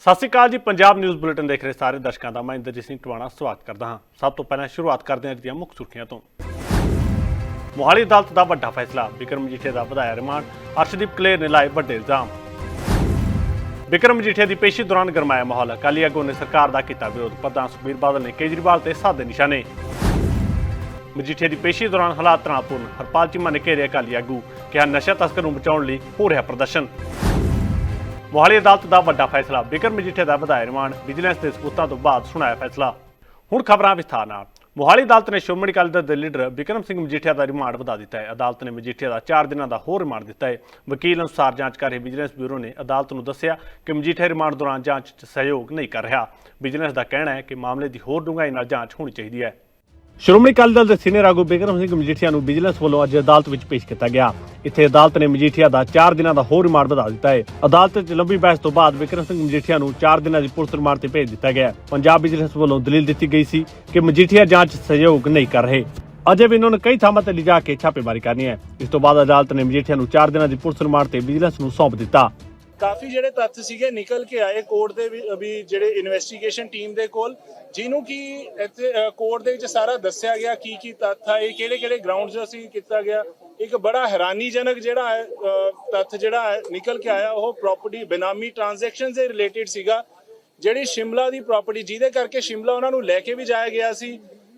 ਸਤਿ ਸ਼੍ਰੀ ਅਕਾਲ ਜੀ, Punjab news bulletin ਦੇਖ ਰਹੇ ਸਾਰੇ ਦਰਸ਼ਕਾਂ ਦਾ। ਮੈਂ ਇੰਦਰਜੀਤ ਸਿੰਘ ਟਵਾਣਾ, ਸਵਾਗਤ ਕਰਦਾ ਹਾਂ। ਸਭ ਤੋਂ ਪਹਿਲਾਂ ਸ਼ੁਰੂਆਤ ਕਰਦੇ ਹਾਂ ਅੱਜ ਦੀਆਂ ਮੁੱਖ ਸੁਰਖੀਆਂ ਤੋਂ। ਮੋਹਾਲੀ ਅਦਾਲਤ ਦਾ ਵੱਡਾ ਫੈਸਲਾ ਬਿਕਰਮ ਮਜੀਠੀਆ ਦਾ ਵਧਾਇਆ ਰਿਮਾਂਡ, ਅਰਸ਼ਦੀਪ ਕਲੇਰ ਨੇ ਲਾਏ ਵੱਡੇ ਇਲਜ਼ਾਮ। ਬਿਕਰਮ ਮਜੀਠੀਆ ਦੀ ਪੇਸ਼ੀ ਦੌਰਾਨ ਗਰਮਾਇਆ ਮਾਹੌਲ, ਅਕਾਲੀ ਆਗੂ ਨੇ ਸਰਕਾਰ ਦਾ ਕੀਤਾ ਵਿਰੋਧ, ਪ੍ਰਧਾਨ ਸੁਖਬੀਰ ਬਾਦਲ ਨੇ ਕੇਜਰੀਵਾਲ ਤੇ ਸਾਦੇ ਨਿਸ਼ਾਨੇ। ਮਜੀਠੀਆ ਦੀ ਪੇਸ਼ੀ ਦੌਰਾਨ ਹਾਲਾਤ ਤਣਾਅਪੂਰਨ, ਹਰਪਾਲ ਚੀਮਾ ਨੇ ਘੇਰਿਆ ਅਕਾਲੀ ਆਗੂ, ਕਿਹਾ ਨਸ਼ਾ ਤਸਕਰ ਨੂੰ ਬਚਾਉਣ ਲਈ ਹੋ ਰਿਹਾ ਪ੍ਰਦਰਸ਼ਨ। ਮੋਹਾਲੀ ਅਦਾਲਤ ਦਾ ਵੱਡਾ ਫੈਸਲਾ, ਬਿਕਰਮ ਮਜੀਠੀਆ ਦਾ ਵਧਾਇਆ ਰਿਮਾਂਡ, ਵਿਜੀਲੈਂਸ ਦੇ ਸਬੂਤਾਂ ਤੋਂ ਬਾਅਦ ਸੁਣਾਇਆ ਫੈਸਲਾ। ਹੁਣ ਖਬਰਾਂ ਵਿਸਥਾਰ ਨਾਲ। ਮੋਹਾਲੀ ਅਦਾਲਤ ਨੇ ਸ਼੍ਰੋਮਣੀ ਅਕਾਲੀ ਦਲ ਦੇ ਲੀਡਰ ਬਿਕਰਮ ਸਿੰਘ ਮਜੀਠੀਆ ਦਾ ਰਿਮਾਂਡ ਵਧਾ ਦਿੱਤਾ ਹੈ। ਅਦਾਲਤ ਨੇ ਮਜੀਠੀਆ ਦਾ 4 ਦਿਨਾਂ ਦਾ ਹੋਰ ਰਿਮਾਂਡ ਦਿੱਤਾ ਹੈ। ਵਕੀਲ ਅਨੁਸਾਰ ਜਾਂਚ ਕਰ ਰਹੇ ਵਿਜੀਲੈਂਸ ਬਿਊਰੋ ਨੇ ਅਦਾਲਤ ਨੂੰ ਦੱਸਿਆ ਕਿ ਮਜੀਠੀਆ ਰਿਮਾਂਡ ਦੌਰਾਨ ਜਾਂਚ 'ਚ ਸਹਿਯੋਗ ਨਹੀਂ ਕਰ ਰਿਹਾ। ਵਿਜੀਲੈਂਸ ਦਾ ਕਹਿਣਾ ਹੈ ਕਿ ਮਾਮਲੇ ਦੀ ਹੋਰ ਡੂੰਘਾਈ ਨਾਲ ਜਾਂਚ ਹੋਣੀ ਚਾਹੀਦੀ ਹੈ। ਸ਼੍ਰੋਮਣੀ ਅਕਾਲੀ ਦਲ ਦੇ ਸੀਨੀਅਰ ਆਗੂ ਬਿਕਰਮ ਸਿੰਘ ਮਜੀਠੀਆ ਨੂੰ ਵਿਜੀਲੈਂਸ ਵੱਲੋਂ ਅੱਜ ਅਦਾਲਤ ਵਿੱਚ ਪੇਸ਼ ਕੀਤਾ ਗਿਆ। ਇੱਥੇ ਅਦਾਲਤ ਨੇ ਮਜੀਠੀਆ ਦਾ 4 ਦਿਨਾਂ ਦਾ ਹੋਰ ਰਿਮਾਂਡ ਵਧਾ ਦਿੱਤਾ ਹੈ। ਅਦਾਲਤ ਵਿੱਚ ਲੰਬੀ ਬਹਿਸ ਤੋਂ ਬਾਅਦ ਬਿਕਰਮ ਸਿੰਘ ਮਜੀਠੀਆ ਨੂੰ 4 ਦਿਨਾਂ ਦੀ ਪੁਲਿਸ ਰਿਮਾਂਡ ਤੇ ਭੇਜ ਦਿੱਤਾ ਗਿਆ। ਪੰਜਾਬ ਵਿਜੀਲੈਂਸ ਵੱਲੋਂ ਦਲੀਲ ਦਿੱਤੀ ਗਈ ਸੀ ਕਿ ਮਜੀਠੀਆ ਜਾਂਚ ਸਹਿਯੋਗ ਨਹੀਂ ਕਰ ਰਹੇ। ਅਜੇ ਵੀ ਇਹਨਾਂ ਨੇ ਕਈ ਥਾਵਾਂ ਤੇ ਲਿਜਾ ਕੇ ਛਾਪੇਮਾਰੀ ਕਰਨੀ ਹੈ। ਇਸ ਤੋਂ ਬਾਅਦ ਅਦਾਲਤ ਨੇ ਮਜੀਠੀਆ ਨੂੰ 4 ਦਿਨਾਂ ਦੀ ਪੁਲਿਸ ਰਿਮਾਂਡ ਤੇ ਵਿਜੀਲੈਂਸ ਨੂੰ ਸੌਂਪ ਦਿੱਤਾ। ਕਾਫੀ ਜਿਹੜੇ ਤੱਥ ਸੀਗੇ ਨਿਕਲ ਕੇ ਆਏ ਕੋਰਟ ਦੇ ਵੀ ਜਿਹੜੇ ਇਨਵੈਸਟੀਗੇਸ਼ਨ ਟੀਮ ਦੇ ਕੋਲ, ਜਿਹਨੂੰ ਕਿ ਇੱਥੇ ਕੋਰਟ ਦੇ ਵਿੱਚ ਸਾਰਾ ਦੱਸਿਆ ਗਿਆ ਕੀ ਕੀ ਤੱਥ ਆ, ਇਹ ਕਿਹੜੇ ਕਿਹੜੇ ਗਰਾਊਂਡਸ ਅਸੀਂ ਕੀਤਾ ਗਿਆ। ਇੱਕ ਬੜਾ ਹੈਰਾਨੀਜਨਕ ਜਿਹੜਾ ਹੈ ਤੱਥ ਜਿਹੜਾ ਹੈ ਨਿਕਲ ਕੇ ਆਇਆ, ਉਹ ਪ੍ਰਾਪਰਟੀ ਬੇਨਾਮੀ ਟ੍ਰਾਂਜੈਕਸ਼ਨਸ ਦੇ ਰਿਲੇਟਡ ਸੀਗਾ, ਜਿਹੜੀ ਸ਼ਿਮਲਾ ਦੀ ਪ੍ਰਾਪਰਟੀ ਜਿਹਦੇ ਕਰਕੇ ਸ਼ਿਮਲਾ ਉਹਨਾਂ ਨੂੰ ਲੈ ਕੇ ਵੀ ਜਾਇਆ ਗਿਆ ਸੀ।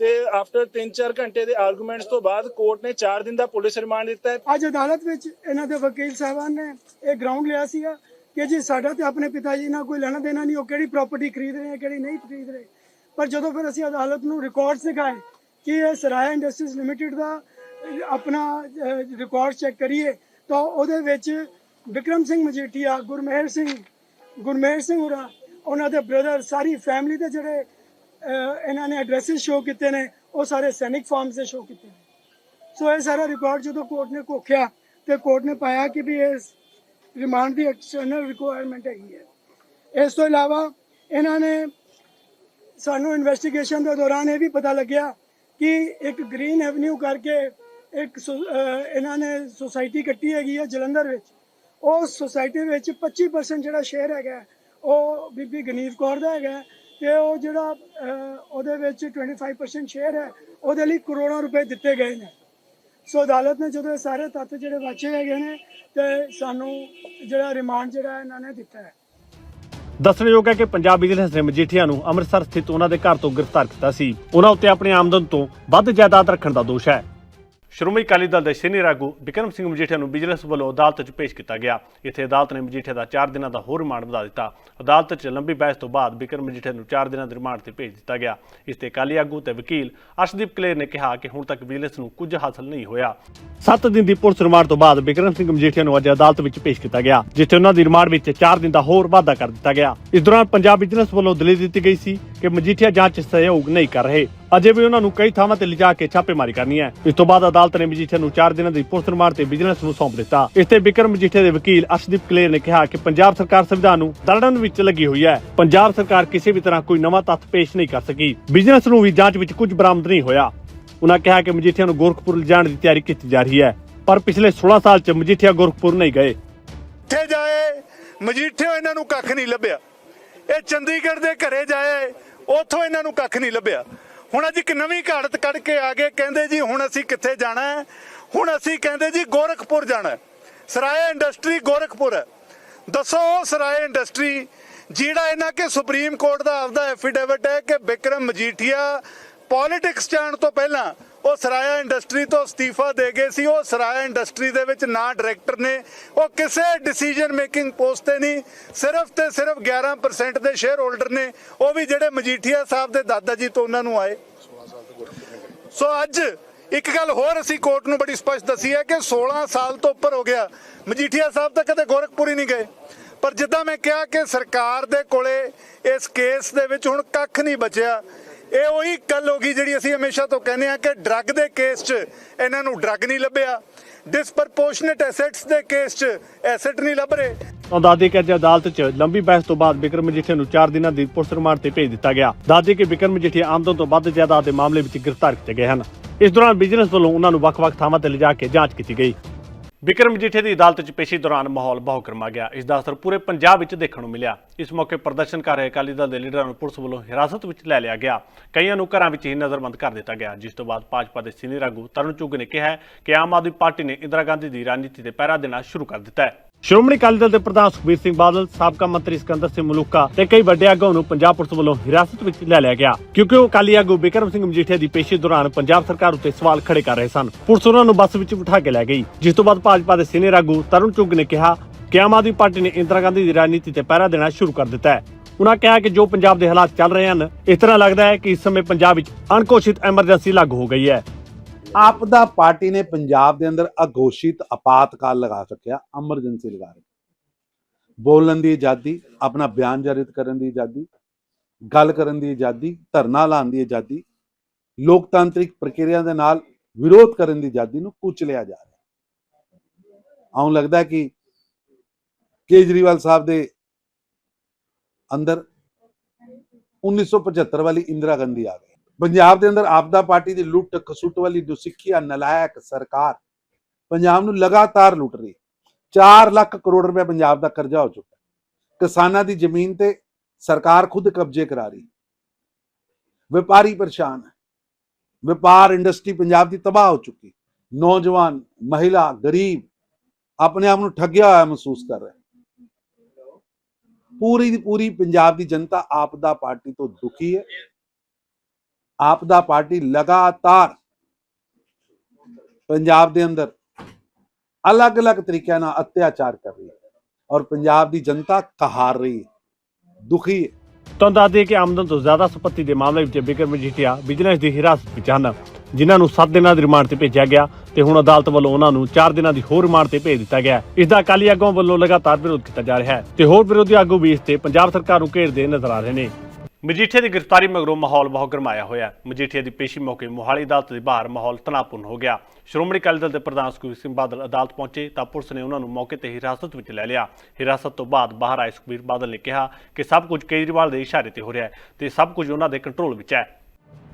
ਤੇ ਆਫਟਰ 3-4 ਘੰਟੇ ਦੇ ਆਰਗੂਮੈਂਟਸ ਤੋਂ ਬਾਅਦ ਕੋਰਟ ਨੇ 4 ਦਿਨ ਦਾ ਪੁਲਿਸ ਰਿਮਾਂਡ ਦਿੱਤਾ ਹੈ। ਅੱਜ ਅਦਾਲਤ ਵਿੱਚ ਇਹਨਾਂ ਦੇ ਵਕੀਲ ਸਾਹਿਬਾਨ ਨੇ ਇਹ ਗਰਾਊਂਡ ਲਿਆ ਸੀਗਾ ਕਿ ਜੀ ਸਾਡਾ ਤੇ ਆਪਣੇ ਪਿਤਾ ਜੀ ਨਾਲ ਕੋਈ ਲੈਣਾ ਦੇਣਾ ਨਹੀਂ, ਉਹ ਕਿਹੜੀ ਪ੍ਰਾਪਰਟੀ ਖਰੀਦ ਰਹੇ ਆ, ਕਿਹੜੀ ਨਹੀਂ ਖਰੀਦ ਰਹੇ। ਪਰ ਜਦੋਂ ਫਿਰ ਅਸੀਂ ਅਦਾਲਤ ਨੂੰ ਰਿਕਾਰਡਸ ਦਿਖਾਏ ਕਿ ਇਹ ਸਰਾਇਆ ਇੰਡਸਟਰੀਜ਼ ਲਿਮਟਿਡ ਦਾ ਆਪਣਾ ਰਿਕਾਰਡ ਚੈੱਕ ਕਰੀਏ, ਤਾਂ ਉਹਦੇ ਵਿੱਚ ਵਿਕਰਮ ਸਿੰਘ ਮਜੀਠੀਆ, ਗੁਰਮੇਹਰ ਸਿੰਘ ਗੁਰਮੇਹਰ ਸਿੰਘ ਹੋਰਾ, ਉਹਨਾਂ ਦੇ ਬ੍ਰਦਰ ਸਾਰੀ ਫੈਮਿਲੀ ਦੇ ਜਿਹੜੇ ਇਹਨਾਂ ਨੇ ਐਡਰੈਸਸ ਸ਼ੋ ਕੀਤੇ ਨੇ, ਉਹ ਸਾਰੇ ਸੈਨਿਕ ਫਾਰਮਸ ਦੇ ਸ਼ੋ ਕੀਤੇ ਨੇ। ਸੋ ਇਹ ਸਾਰਾ ਰਿਕਾਰਡ ਜਦੋਂ ਕੋਰਟ ਨੇ ਕੋਖਿਆ ਤੇ ਕੋਰਟ ਨੇ ਪਾਇਆ ਕਿ ਵੀ ਇਹ ਰਿਮਾਂਡ ਦੀ ਐਕਸਟਰਨਲ ਰਿਕੁਆਇਰਮੈਂਟ ਹੈਗੀ ਹੈ। ਇਸ ਤੋਂ ਇਲਾਵਾ ਇਹਨਾਂ ਨੇ ਸਾਨੂੰ ਇਨਵੈਸਟੀਗੇਸ਼ਨ ਦੇ ਦੌਰਾਨ ਇਹ ਵੀ ਪਤਾ ਲੱਗਿਆ ਕਿ ਇੱਕ ਗ੍ਰੀਨ ਐਵਨਿਊ ਕਰਕੇ ਇੱਕ ਇਹਨਾਂ ਨੇ ਸੋਸਾਇਟੀ ਕੱਟੀ ਹੈਗੀ ਹੈ ਜਲੰਧਰ ਵਿੱਚ। ਉਸ ਸੁਸਾਇਟੀ ਵਿੱਚ 25% ਜਿਹੜਾ ਸ਼ੇਅਰ ਹੈਗਾ, ਉਹ ਬੀਬੀ ਗਨੀਵ ਕੌਰ ਦਾ ਹੈਗਾ। ਹੈ ਉਹ ਜਿਹੜਾ ਉਹਦੇ ਵਿੱਚ 25% ਸ਼ੇਅਰ ਹੈ, ਉਹਦੇ ਲਈ ਕਰੋੜਾਂ ਰੁਪਏ ਦਿੱਤੇ ਗਏ ਨੇ। ਸੋ ਅਦਾਲਤ ਨੇ ਜਦੋਂ ਸਾਰੇ ਤੱਥ ਜਿਹੜੇ ਵਾਚੇ ਹੈਗੇ ਨੇ, ਤੇ ਸਾਨੂੰ ਜਿਹੜਾ ਰਿਮਾਂਡ ਜਿਹੜਾ ਇਹਨਾਂ ਨੇ ਦਿੱਤਾ ਹੈ। ਦੱਸਣਯੋਗ ਹੈ ਕਿ ਪੰਜਾਬ ਵਿਜੀਲੈਂਸ ਨੇ ਮਜੀਠੀਆ ਨੂੰ ਅੰਮ੍ਰਿਤਸਰ ਸਥਿਤ ਉਹਨਾਂ ਦੇ ਘਰ ਤੋਂ ਗ੍ਰਿਫਤਾਰ ਕੀਤਾ ਸੀ। ਉਹਨਾਂ ਉੱਤੇ ਆਪਣੀ ਆਮਦਨ ਤੋਂ ਵੱਧ ਜਾਇਦਾਦ ਰੱਖਣ ਦਾ ਦੋਸ਼ ਹੈ। ਸ਼੍ਰੋਮਣੀ ਅਕਾਲੀ ਦਲ ਦੇ ਸੀਨੀਅਰ ਆਗੂ ਬਿਕਰਮ ਸਿੰਘ ਮਜੀਠੀਆ ਨੂੰ ਵਿਜੀਲੈਂਸ ਵੱਲੋਂ ਅਦਾਲਤ 'ਚ ਪੇਸ਼ ਕੀਤਾ ਗਿਆ। ਇੱਥੇ ਅਦਾਲਤ ਨੇ ਮਜੀਠੀਆ ਦਾ 4 ਦਿਨਾਂ ਦਾ ਹੋਰ ਰਿਮਾਂਡ ਵਧਾ ਦਿੱਤਾ। ਅਦਾਲਤ 'ਚ ਲੰਬੀ ਬਹਿਸ ਤੋਂ ਬਾਅਦ ਬਿਕਰਮ ਮਜੀਠੀਆ ਨੂੰ 4 ਦਿਨਾਂ ਦੇ ਰਿਮਾਂਡ ਤੇ ਭੇਜ ਦਿੱਤਾ ਗਿਆ। ਇਸ ਤੇ ਅਕਾਲੀ ਆਗੂ ਤੇ ਵਕੀਲ ਅਰਸ਼ਦੀਪ ਕਲੇਰ ਨੇ ਕਿਹਾ ਕਿ ਹੁਣ ਤੱਕ ਵਿਜੀਲੈਂਸ ਨੂੰ ਕੁਝ ਹਾਸਲ ਨਹੀਂ ਹੋਇਆ। 7 ਦਿਨ ਦੀ ਪੁਲਿਸ ਰਿਮਾਂਡ ਤੋਂ ਬਾਅਦ ਬਿਕਰਮ ਸਿੰਘ ਮਜੀਠੀਆ ਨੂੰ ਅੱਜ ਅਦਾਲਤ ਵਿੱਚ ਪੇਸ਼ ਕੀਤਾ ਗਿਆ, ਜਿੱਥੇ ਉਹਨਾਂ ਦੀ ਰਿਮਾਂਡ ਵਿੱਚ 4 ਦਿਨ ਦਾ ਹੋਰ ਵਾਧਾ ਕਰ ਦਿੱਤਾ ਗਿਆ। ਇਸ ਦੌਰਾਨ ਪੰਜਾਬ ਵਿਜੀਲੈਂਸ ਵੱਲੋਂ ਦਲੀਲ ਦਿੱਤੀ ਗਈ ਸੀ ਕਿ ਮਜੀਠੀਆ ਜਾਂਚ ਸਹਿਯੋਗ ਨਹੀਂ ਕਰ ਰਹੇ। ਅਜੇ ਵੀ ਉਹਨਾਂ ਨੂੰ ਕਈ ਥਾਵਾਂ ਤੇ ਲਿਜਾ ਕੇ ਛਾਪੇਮਾਰੀ ਕਰਨੀ ਹੈ। ਇਸ ਤੋਂ ਬਾਅਦ ਅਦਾਲਤ ਨੇ ਮਜੀਠੀਆ ਨੂੰ 4 ਦਿਨਾਂ ਦੀ ਪੁਲਿਸ ਰਿਮਾਂਡ ਤੇ ਵਿਜੀਲੈਂਸ ਨੂੰ ਸੌਂਪ ਦਿੱਤਾ। ਇਸ ਤੇ ਬਿਕਰਮ ਮਜੀਠੀਆ ਦੇ ਵਕੀਲ ਅਰਸ਼ਦੀਪ ਕਲੇਰ ਨੇ ਕਿਹਾ ਕਿ ਪੰਜਾਬ ਸਰਕਾਰ ਸੰਵਿਧਾਨ ਨੂੰ ਦਰੜਨ ਵਿੱਚ ਲੱਗੀ ਹੋਈ ਹੈ। ਪੰਜਾਬ ਸਰਕਾਰ ਕਿਸੇ ਵੀ ਤਰ੍ਹਾਂ ਕੋਈ ਨਵਾਂ ਤੱਥ ਪੇਸ਼ ਨਹੀਂ ਕਰ ਸਕੀ। ਵਿਜੀਲੈਂਸ ਨੂੰ ਵੀ ਜਾਂਚ ਵਿੱਚ ਕੁਝ ਬਰਾਮਦ ਨਹੀਂ ਹੋਇਆ। ਉਹਨਾਂ ਕਿਹਾ ਕਿ ਮਜੀਠੀਆ ਨੂੰ ਗੋਰਖਪੁਰ ਲਿਜਾਣ ਦੀ ਤਿਆਰੀ ਕੀਤੀ ਜਾ ਰਹੀ ਹੈ, ਪਰ ਪਿਛਲੇ 16 ਸਾਲ 'ਚ ਮਜੀਠੀਆ ਗੋਰਖਪੁਰ ਨਹੀਂ ਗਏ। ਇੱਥੇ ਜਾਏ ਮਜੀਠਿਓ ਇਹਨਾਂ ਨੂੰ ਕੱਖ ਨਹੀਂ ਲੱਭਿਆ। ਇਹ ਚੰਡੀਗੜ੍ਹ ਦੇ ਘਰੇ ਜਾਏ, ਉੱਥੋਂ ਇਹਨਾਂ ਨੂੰ ਕੱਖ ਨਹੀਂ ਲੱਭਿਆ। ਹੁਣ ਅੱਜ ਇੱਕ ਨਵੀਂ ਘਾੜਤ ਕੱਢ ਕੇ ਆ ਗਏ, ਕਹਿੰਦੇ ਜੀ ਹੁਣ ਅਸੀਂ ਕਿੱਥੇ ਜਾਣਾ ਹੈ? ਹੁਣ ਅਸੀਂ ਕਹਿੰਦੇ ਜੀ ਗੋਰਖਪੁਰ ਜਾਣਾ ਸਰਾਏ ਇੰਡਸਟਰੀ ਗੋਰਖਪੁਰ ਹੈ। ਦੱਸੋ ਉਹ ਸਰਾਏ ਇੰਡਸਟਰੀ ਜਿਹੜਾ ਇਹਨਾਂ ਕੇ ਸੁਪਰੀਮ ਕੋਰਟ ਦਾ ਆਪਦਾ ਐਫੀਡੇਵਿਟ ਹੈ ਕਿ ਬਿਕਰਮ ਮਜੀਠੀਆ ਪੋਲਿਟਿਕਸ ਜਾਣ ਤੋਂ ਪਹਿਲਾਂ ਉਹ ਸਰਾਇਆ ਇੰਡਸਟਰੀ ਤੋਂ ਅਸਤੀਫਾ ਦੇ ਗਏ ਸੀ। ਉਹ ਸਰਾਇਆ ਇੰਡਸਟਰੀ ਦੇ ਵਿੱਚ ਨਾ ਡਾਇਰੈਕਟਰ ਨੇ। ਉਹ ਕਿਸੇ ਡਿਸੀਜਨ ਮੇਕਿੰਗ ਪੋਸਟ ਤੇ ਨਹੀਂ, ਸਿਰਫ ਤੇ ਸਿਰਫ 11% ਦੇ ਸ਼ੇਅਰ ਹੋਲਡਰ ਨੇ। ਉਹ ਵੀ ਜਿਹੜੇ ਮਜੀਠੀਆ ਸਾਹਿਬ ਦੇ ਦਾਦਾ ਜੀ ਤੋਂ ਉਹਨਾਂ ਨੂੰ ਆਏ। ਸੋ ਅੱਜ ਇੱਕ ਗੱਲ ਹੋਰ ਅਸੀਂ ਕੋਰਟ ਨੂੰ ਬੜੀ ਸਪਸ਼ਟ ਦੱਸੀ ਹੈ ਕਿ 16 ਸਾਲ ਤੋਂ ਉੱਪਰ ਹੋ ਗਿਆ। ਮਜੀਠੀਆ ਸਾਹਿਬ ਤਾਂ ਕਦੇ ਗੋਰਖਪੁਰ ਹੀ ਨਹੀਂ ਗਏ। ਪਰ ਜਿੱਦਾਂ ਮੈਂ ਕਿਹਾ ਕਿ ਸਰਕਾਰ ਦੇ ਕੋਲੇ ਇਸ ਕੇਸ ਦੇ ਵਿੱਚ ਹੁਣ ਕੱਖ ਨਹੀਂ ਬਚਿਆ। ਇਹ ਉਹੀ ਗੱਲ ਹੋ ਗਈ ਜਿਹੜੀ ਅਸੀਂ ਹਮੇਸ਼ਾ ਤੋਂ ਕਹਿੰਦੇ ਆ ਕਿ ਡਰੱਗ ਦੇ ਕੇਸ 'ਚ ਇਹਨਾਂ ਨੂੰ ਡਰੱਗ ਨਹੀਂ ਲੱਭਿਆ। ਡਿਸਪਰਪੋਰਸ਼ਨੇਟ ਐਸੈਟਸ ਦੇ ਕੇਸ 'ਚ ਐਸੈਟ ਨਹੀਂ ਲੱਭ ਰਹੇ। ਤਾਂ ਦਾਦੀ ਕਿ ਅੱਜ ਅਦਾਲਤ 'ਚ ਲੰਬੀ ਬਹਿਸ ਤੋਂ ਬਾਅਦ ਵਿਕਰਮ ਮਜੀਠੀਆ ਨੂੰ 4 ਦਿਨਾਂ ਦੀ ਪੁਲਿਸ ਰਿਮਾਂਡ ਤੇ ਭੇਜ ਦਿੱਤਾ ਗਿਆ। ਦਾਦੀ ਕਿ ਵਿਕਰਮ ਮਜੀਠੀਆ ਆਮਦਨ ਤੋਂ ਵੱਧ ਜਾਇਦਾਦ ਦੇ ਮਾਮਲੇ ਵਿੱਚ ਗ੍ਰਿਫਤਾਰ ਕੀਤੇ ਗਏ ਹਨ। ਇਸ ਦੌਰਾਨ ਬਿਜ਼ਨਸ ਵੱਲੋਂ ਉਹਨਾਂ ਨੂੰ ਵੱਖ-ਵੱਖ ਥਾਵਾਂ ਤੇ ਲਿਜਾ ਕੇ ਜਾਂਚ ਕੀਤੀ ਗਈ। ਵਿਕਰਮ ਮਜੀਠੀਆ ਦੀ ਅਦਾਲਤ 'ਚ ਪੇਸ਼ੀ ਦੌਰਾਨ ਮਾਹੌਲ ਬਹੁਤ ਗਰਮਾ ਗਿਆ। ਇਸ ਦਾ ਅਸਰ ਪੂਰੇ ਪੰਜਾਬ ਵਿੱਚ ਦੇਖਣ ਨੂੰ ਮਿਲਿਆ। ਇਸ ਮੌਕੇ ਪ੍ਰਦਰਸ਼ਨ ਕਰ ਰਹੇ ਅਕਾਲੀ ਦਲ ਦੇ ਲੀਡਰਾਂ ਨੂੰ ਪੁਲਿਸ ਵੱਲੋਂ ਹਿਰਾਸਤ ਵਿੱਚ ਲੈ ਲਿਆ ਗਿਆ। ਕਈਆਂ ਨੂੰ ਘਰਾਂ ਵਿੱਚ ਹੀ ਨਜ਼ਰਬੰਦ ਕਰ ਦਿੱਤਾ ਗਿਆ। ਜਿਸ ਤੋਂ ਬਾਅਦ ਭਾਜਪਾ ਦੇ ਸੀਨੀਅਰ ਆਗੂ ਤਰੁਣ ਚੁੱਗ ਨੇ ਕਿਹਾ ਕਿ ਆਮ ਆਦਮੀ ਪਾਰਟੀ ਨੇ ਇੰਦਰਾ ਗਾਂਧੀ ਦੀ ਰਾਜਨੀਤੀ ਤੇ ਪਹਿਰਾ ਦੇਣਾ ਸ਼ੁਰੂ ਕਰ ਦਿੱਤਾ ਹੈ। ਸ਼੍ਰੋਮਣੀ ਅਕਾਲੀ ਦਲ ਦੇ ਪ੍ਰਧਾਨ ਸੁਖਬੀਰ ਸਿੰਘ ਬਾਦਲ, ਸਾਬਕਾ ਮੰਤਰੀ ਸਿਕੰਦਰ ਸਿੰਘ ਮਲੂਕਾ ਤੇ ਕਈ ਵੱਡੇ ਆਗੂਆਂ ਨੂੰ ਪੰਜਾਬ ਪੁਲਿਸ ਵੱਲੋਂ ਹਿਰਾਸਤ ਵਿੱਚ ਲੈ ਲਿਆ ਗਿਆ। ਕਿਉਂਕਿ ਉਹ ਅਕਾਲੀ ਆਗੂ ਬਿਕਰਮ ਸਿੰਘ ਮਜੀਠੀਆ ਦੀ ਪੇਸ਼ੀ ਦੌਰਾਨ ਪੰਜਾਬ ਸਰਕਾਰ ਉੱਤੇ ਸਵਾਲ ਖੜੇ ਕਰ ਰਹੇ ਸਨ। ਪੁਲਿਸ ਉਹਨਾਂ ਨੂੰ ਬੱਸ ਵਿੱਚ ਬਿਠਾ ਕੇ ਲੈ ਗਈ। ਜਿਸ ਤੋਂ ਬਾਅਦ ਭਾਜਪਾ ਦੇ ਸੀਨੀਅਰ ਆਗੂ ਤਰੁਣ ਚੁੱਗ ਨੇ ਕਿਹਾ ਕਿ ਆਮ ਆਦਮੀ ਪਾਰਟੀ ਨੇ ਇੰਦਰਾ ਗਾਂਧੀ ਦੀ ਰਾਜਨੀਤੀ ਤੇ ਪਹਿਰਾ ਦੇਣਾ ਸ਼ੁਰੂ ਕਰ ਦਿੱਤਾ ਹੈ। ਉਹਨਾਂ ਕਿਹਾ ਕਿ ਜੋ ਪੰਜਾਬ ਦੇ ਹਾਲਾਤ ਚੱਲ ਰਹੇ ਹਨ, ਇਸ ਤਰ੍ਹਾਂ ਲੱਗਦਾ ਹੈ ਕਿ ਇਸ ਸਮੇਂ ਪੰਜਾਬ ਵਿੱਚ ਅਣਘੋਸ਼ਿਤ ਐਮਰਜੈਂਸੀ ਲਾਗੂ ਹੋ ਗਈ ਹੈ। ਆਪਦਾ ਪਾਰਟੀ ਨੇ ਪੰਜਾਬ ਦੇ ਅੰਦਰ ਅਘੋਸ਼ਿਤ ਆਪਾਤਕਾਲ ਲਗਾ ਰੱਖਿਆ ਐਮਰਜੈਂਸੀ ਲਗਾ ਰੱਖੀ। ਬੋਲਣ ਦੀ ਆਜ਼ਾਦੀ, ਆਪਣਾ ਬਿਆਨ ਜਾਰੀ ਕਰਨ ਦੀ ਆਜ਼ਾਦੀ, ਗੱਲ ਕਰਨ ਦੀ ਆਜ਼ਾਦੀ, ਧਰਨਾ ਲਾਉਣ ਦੀ ਆਜ਼ਾਦੀ, ਲੋਕਤਾਂਤਰਿਕ ਪ੍ਰਕਿਰਿਆ ਦੇ ਨਾਲ ਵਿਰੋਧ ਕਰਨ ਦੀ ਆਜ਼ਾਦੀ ਨੂੰ ਕੁਚਲਿਆ ਜਾ ਰਿਹਾ। ਆਉਂ ਲੱਗਦਾ ਕਿ ਕੇਜਰੀਵਾਲ ਸਾਹਿਬ ਦੇ ਅੰਦਰ 1975 ਵਾਲੀ ਇੰਦਰਾ ਗਾਂਧੀ ਆ ਗਈ ਪੰਜਾਬ ਦੇ ਅੰਦਰ ਆਪਦਾ ਪਾਰਟੀ ਦੀ ਲੁੱਟ ਖਸੁੱਟ ਵਾਲੀ ਜੋ ਨਲਾਇਕ ਸਰਕਾਰ। ਪੰਜਾਬ ਨੂੰ ਲਗਾਤਾਰ ਲੁੱਟ ਰਹੀ। 4 ਲੱਖ ਕਰੋੜ ਰੁਪਏ ਪੰਜਾਬ ਦਾ ਕਰਜ਼ਾ ਹੋ ਚੁੱਕਾ ਕਿਸਾਨਾਂ ਦੀ ਜ਼ਮੀਨ ਤੇ ਸਰਕਾਰ ਖੁਦ ਕਬਜ਼ੇ ਕਰਾ ਰਹੀ। ਵਪਾਰੀ ਪਰੇਸ਼ਾਨ ਹੈ। ਵਪਾਰ ਇੰਡਸਟਰੀ ਪੰਜਾਬ ਦੀ ਤਬਾਹ ਹੋ ਚੁੱਕੀ ਨੌਜਵਾਨ, ਮਹਿਲਾ, ਗਰੀਬ ਆਪਣੇ ਆਪ ਨੂੰ ਠੱਗਿਆ ਹੋਇਆ ਮਹਿਸੂਸ ਕਰ ਰਿਹਾ ਪੂਰੀ ਦੀ ਪੂਰੀ ਪੰਜਾਬ ਦੀ ਜਨਤਾ ਆਪਦਾ ਪਾਰਟੀ ਤੋਂ ਦੁਖੀ ਹੈ। ਆਪਦਾ ਪਾਰਟੀ ਲਗਾਤਾਰ ਪੰਜਾਬ ਦੇ ਅੰਦਰ ਅਲੱਗ-ਅਲੱਗ ਤਰੀਕਿਆਂ ਨਾਲ ਅਤਿਆਚਾਰ ਕਰ ਰਹੀ ਹੈ ਔਰ ਪੰਜਾਬ ਦੀ ਜਨਤਾ ਕਹਾਰ ਰਹੀ ਹੈ, ਦੁਖੀ ਹੈ। ਤੁਹਾਨੂੰ ਦੱਸ ਦਈਏ ਕਿ ਆਮਦਨ ਤੋਂ ਜ਼ਿਆਦਾ ਸੰਪત્ਤੀ ਦੇ ਮਾਮਲੇ ਵਿੱਚ ਬਿਕਰਮ ਮਜੀਠੀਆ ਬਿਜ਼ਨਸ ਦੀ ਹਿਰਾਸਤ ਵਿੱਚ ਹਨ। ਜਿਨ੍ਹਾਂ ਨੂੰ 7 ਦਿਨਾਂ ਦੀ ਰਿਮਾਂਡ ਤੇ ਭੇਜਿਆ ਗਿਆ ਤੇ ਹੁਣ ਅਦਾਲਤ ਵੱਲੋਂ ਉਹਨਾਂ ਨੂੰ 4 ਦਿਨਾਂ ਦੀ ਹੋਰ ਰਿਮਾਂਡ ਤੇ ਭੇਜ ਦਿੱਤਾ ਗਿਆ। ਹੈ। ਇਸ ਦਾ ਅਕਾਲੀ ਆਗੂਆਂ ਵੱਲੋਂ ਲਗਾਤਾਰ ਵਿਰੋਧ ਕੀਤਾ ਜਾ ਰਿਹਾ ਹੈ ਤੇ ਹੋਰ ਵਿਰੋਧੀ ਆਗੂ ਵੀ ਇਸ ਤੇ ਪੰਜਾਬ ਸਰਕਾਰ ਨੂੰ ਘੇਰਦੇ ਨਜ਼ਰ ਆ ਰਹੇ ਨੇ। ਮਜੀਠੀਆ ਦੀ ਗ੍ਰਿਫਤਾਰੀ ਮਗਰੋਂ ਮਾਹੌਲ ਬਹੁਤ ਗਰਮਾਇਆ ਹੋਇਆ। ਹੈ ਮਜੀਠੀਆ ਦੀ ਪੇਸ਼ੀ ਮੌਕੇ ਮੋਹਾਲੀ ਅਦਾਲਤ ਦੇ ਬਾਹਰ ਮਾਹੌਲ ਤਣਾਅਪੂਰਨ ਹੋ ਗਿਆ। ਸ਼੍ਰੋਮਣੀ ਅਕਾਲੀ ਦਲ ਦੇ ਪ੍ਰਧਾਨ ਸੁਖਬੀਰ ਸਿੰਘ ਬਾਦਲ ਅਦਾਲਤ ਪਹੁੰਚੇ ਤਾਂ ਪੁਲਿਸ ਨੇ ਉਹਨਾਂ ਨੂੰ ਮੌਕੇ ਤੇ ਹਿਰਾਸਤ ਵਿੱਚ ਲੈ ਲਿਆ। ਹਿਰਾਸਤ ਤੋਂ ਬਾਅਦ ਬਾਹਰ ਆਏ ਸੁਖਬੀਰ ਬਾਦਲ ਨੇ ਕਿਹਾ ਕਿ ਸਭ ਕੁਝ ਕੇਜਰੀਵਾਲ ਦੇ ਇਸ਼ਾਰੇ ਤੇ ਹੋ ਰਿਹਾ ਹੈ ਤੇ ਸਭ ਕੁਝ ਉਹਨਾਂ ਦੇ ਕੰਟਰੋਲ ਵਿੱਚ ਹੈ।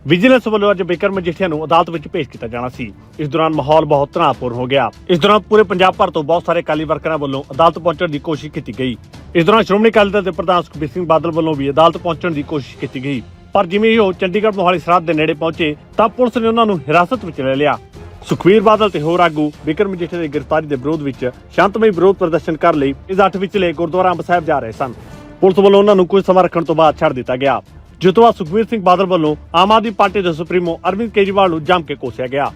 ਵਿਜੀਲੈਂਸ ਵੱਲੋਂ ਅੱਜ ਬਿਕਰਮ ਮਜੀਠੀਆ ਨੂੰ ਅਦਾਲਤ ਵਿੱਚ ਪੇਸ਼ ਕੀਤਾ ਜਾਣਾ ਸੀ। ਇਸ ਦੌਰਾਨ ਮਾਹੌਲ ਬਹੁਤ ਤਣਾਅਪੂਰਨ ਹੋ ਗਿਆ। ਇਸ ਦੌਰਾਨ ਪੂਰੇ ਪੰਜਾਬ ਭਰ ਤੋਂ ਬਹੁਤ ਸਾਰੇ ਅਕਾਲੀ ਵਰਕਰਾਂ ਵੱਲੋਂ ਅਦਾਲਤ ਪਹੁੰਚਣ ਦੀ ਕੋਸ਼ਿਸ਼ ਕੀਤੀ ਗਈ। ਇਸ ਦੌਰਾਨ ਸ਼੍ਰੋਮਣੀ ਅਕਾਲੀ ਦਲ ਦੇ ਪ੍ਰਧਾਨ ਸੁਖਬੀਰ ਸਿੰਘ ਬਾਦਲ ਵੱਲੋਂ ਵੀ ਅਦਾਲਤ ਪਹੁੰਚਣ ਦੀ ਕੋਸ਼ਿਸ਼ ਕੀਤੀ ਗਈ। ਪਰ ਜਿਵੇਂ ਹੀ ਉਹ ਚੰਡੀਗੜ੍ਹ ਮੋਹਾਲੀ ਸਰਹੱਦ ਦੇ ਨੇੜੇ ਪਹੁੰਚੇ, ਤਾਂ ਪੁਲਿਸ ਨੇ ਉਹਨਾਂ ਨੂੰ ਹਿਰਾਸਤ ਵਿੱਚ ਲੈ ਲਿਆ। ਸੁਖਬੀਰ ਬਾਦਲ ਤੇ ਹੋਰ ਆਗੂ ਬਿਕਰਮ ਮਜੀਠੀਆ ਦੀ ਗ੍ਰਿਫਤਾਰੀ ਦੇ ਵਿਰੋਧ ਵਿੱਚ ਸ਼ਾਂਤਮਈ ਵਿਰੋਧ ਪ੍ਰਦਰਸ਼ਨ ਕਰਨ ਲਈ। ਇਸ ਅੱਠ ਵਿਚਲੇ ਗੁਰਦੁਆਰਾ ਅੰਬ ਸਾਹਿਬ ਜਾ ਰਹੇ ਸਨ। ਪੁਲਿਸ ਵੱਲੋਂ ਉਹਨਾਂ ਨੂੰ ਕੁਝ ਸਮਾਂ ਰੱਖਣ ਤੋਂ ਬਾਅਦ ਛੱਡ ਦਿੱਤਾ ਗਿਆ। ਬਾਅਦ ਸੁਖਬੀਰ ਸਿੰਘ ਬਾਦਲ ਵੱਲੋਂ ਆਮ ਆਦਮੀ ਪਾਰਟੀ ਦੇ ਸੁਪਰੀਮੋ ਅਰਵਿੰਦ ਕੇਜਰੀਵਾਲ ਨੂੰ ਜੰਮ ਕੇ ਕੋਸਿਆ ਗਿਆ।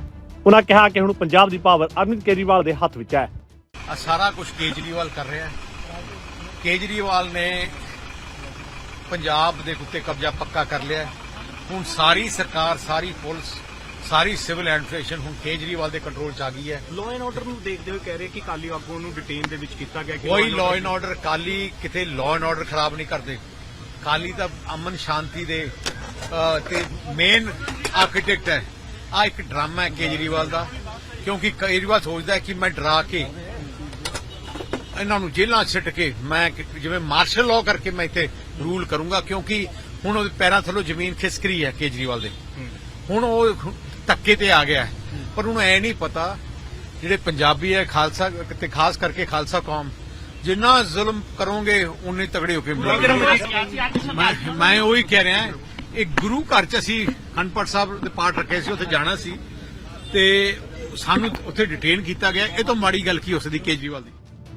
ਉਹਨਾਂ ਕਿਹਾ ਕਿ ਹੁਣ ਪੰਜਾਬ ਦੀ ਪਾਵਰ ਅਰਵਿੰਦ ਕੇਜਰੀਵਾਲ ਦੇ ਹੱਥ ਵਿੱਚ ਹੈ। ਆ ਸਾਰਾ ਕੁਝ ਕੇਜਰੀਵਾਲ ਕਰ ਰਿਹਾ ਹੈ। ਕੇਜਰੀਵਾਲ ਨੇ ਪੰਜਾਬ ਦੇ ਉੱਤੇ ਕਬਜ਼ਾ ਪੱਕਾ ਕਰ ਲਿਆ ਹੈ। ਹੁਣ ਸਾਰੀ ਸਰਕਾਰ ਸਾਰੀ ਪੁਲਿਸ ਸਾਰੀ ਸਿਵਲ ਐਡਮਿਨਿਸਟ੍ਰੇਸ਼ਨ ਹੁਣ ਕੇਜਰੀਵਾਲ ਦੇ ਕੰਟਰੋਲ 'ਚ ਆ ਗਈ ਹੈ। ਲਾਅ ਐਂਡ ਆਰਡਰ ਨੂੰ ਦੇਖਦੇ ਹੋਏ ਕਹਿ ਰਹੇ ਕਿ ਕਾਲੀ ਆਗੂ ਨੂੰ ਡਿਟੇਨ ਦੇ ਵਿੱਚ ਕੀਤਾ ਗਿਆ ਕਿ ਕੋਈ ਲਾਅ ਐਂਡ ਆਰਡਰ ਕਾਲੀ ਕਿਤੇ ਲਾਅ ਐਂਡ ਆਰਡਰ ਖਰਾਬ ਨਹੀਂ ਕਰਦੇ। ਕਾਲੀ ਤਾਂ ਅਮਨ ਸ਼ਾਂਤੀ ਦੇ ਤੇ ਮੇਨ ਆਰਕੀਟੈਕਟ ਹੈ। ਆ ਇੱਕ ਡਰਾਮਾ ਹੈ ਕੇਜਰੀਵਾਲ ਦਾ, ਕਿਉਂਕਿ ਕੇਜਰੀਵਾਲ ਸੋਚਦਾ ਹੈ ਕਿ ਮੈਂ ਡਰਾ ਕੇ ਇਹਨਾਂ ਨੂੰ ਜੇਲ੍ਹਾਂ 'ਚ ਸਿੱਟ ਕੇ ਮੈਂ ਜਿਵੇਂ ਮਾਰਸ਼ਲ ਲਾਅ ਕਰਕੇ ਮੈਂ ਇੱਥੇ ਰੂਲ ਕਰੂੰਗਾ, ਕਿਉਂਕਿ ਹੁਣ ਉਹਦੇ ਪੈਰਾਂ ਥੱਲੋਂ ਜ਼ਮੀਨ ਖਿਸਕ ਰਹੀ ਹੈ ਕੇਜਰੀਵਾਲ ਦੇ। ਹੁਣ ਉਹ ਧੱਕੇ ਤੇ ਆ ਗਿਆ ਪਰ ਉਹਨੂੰ ਐ ਨਹੀਂ ਪਤਾ ਜਿਹੜੇ ਪੰਜਾਬੀ ਹੈ, ਖਾਲਸਾ ਤੇ ਖਾਸ ਕਰਕੇ ਖਾਲਸਾ ਕੌਮ ਜਿੰਨਾ ਜ਼ੁਲਮ ਕਰੋਗੇ ਉਨੇ ਤਗੜੇ ਹੋ ਕੇ ਮਿਲੋਗੇ ਮੈਂ ਉਹੀ ਕਹਿ ਰਿਹਾ ਇੱਕ ਗੁਰੂ ਘਰ ਚ ਅਸੀਂ ਹਨਪੜ ਸਾਹਿਬ ਦੇ ਪਾਠ ਰੱਖੇ ਸੀ ਉੱਥੇ ਜਾਣਾ ਸੀ। ਤੇ ਸਾਨੂੰ ਉੱਥੇ ਡਿਟੇਨ ਕੀਤਾ ਗਿਆ। ਇਹ ਤੋਂ ਮਾੜੀ ਗੱਲ ਕੀ ਹੋ ਸਕਦੀ ਕੇਜਰੀਵਾਲ ਦੀ?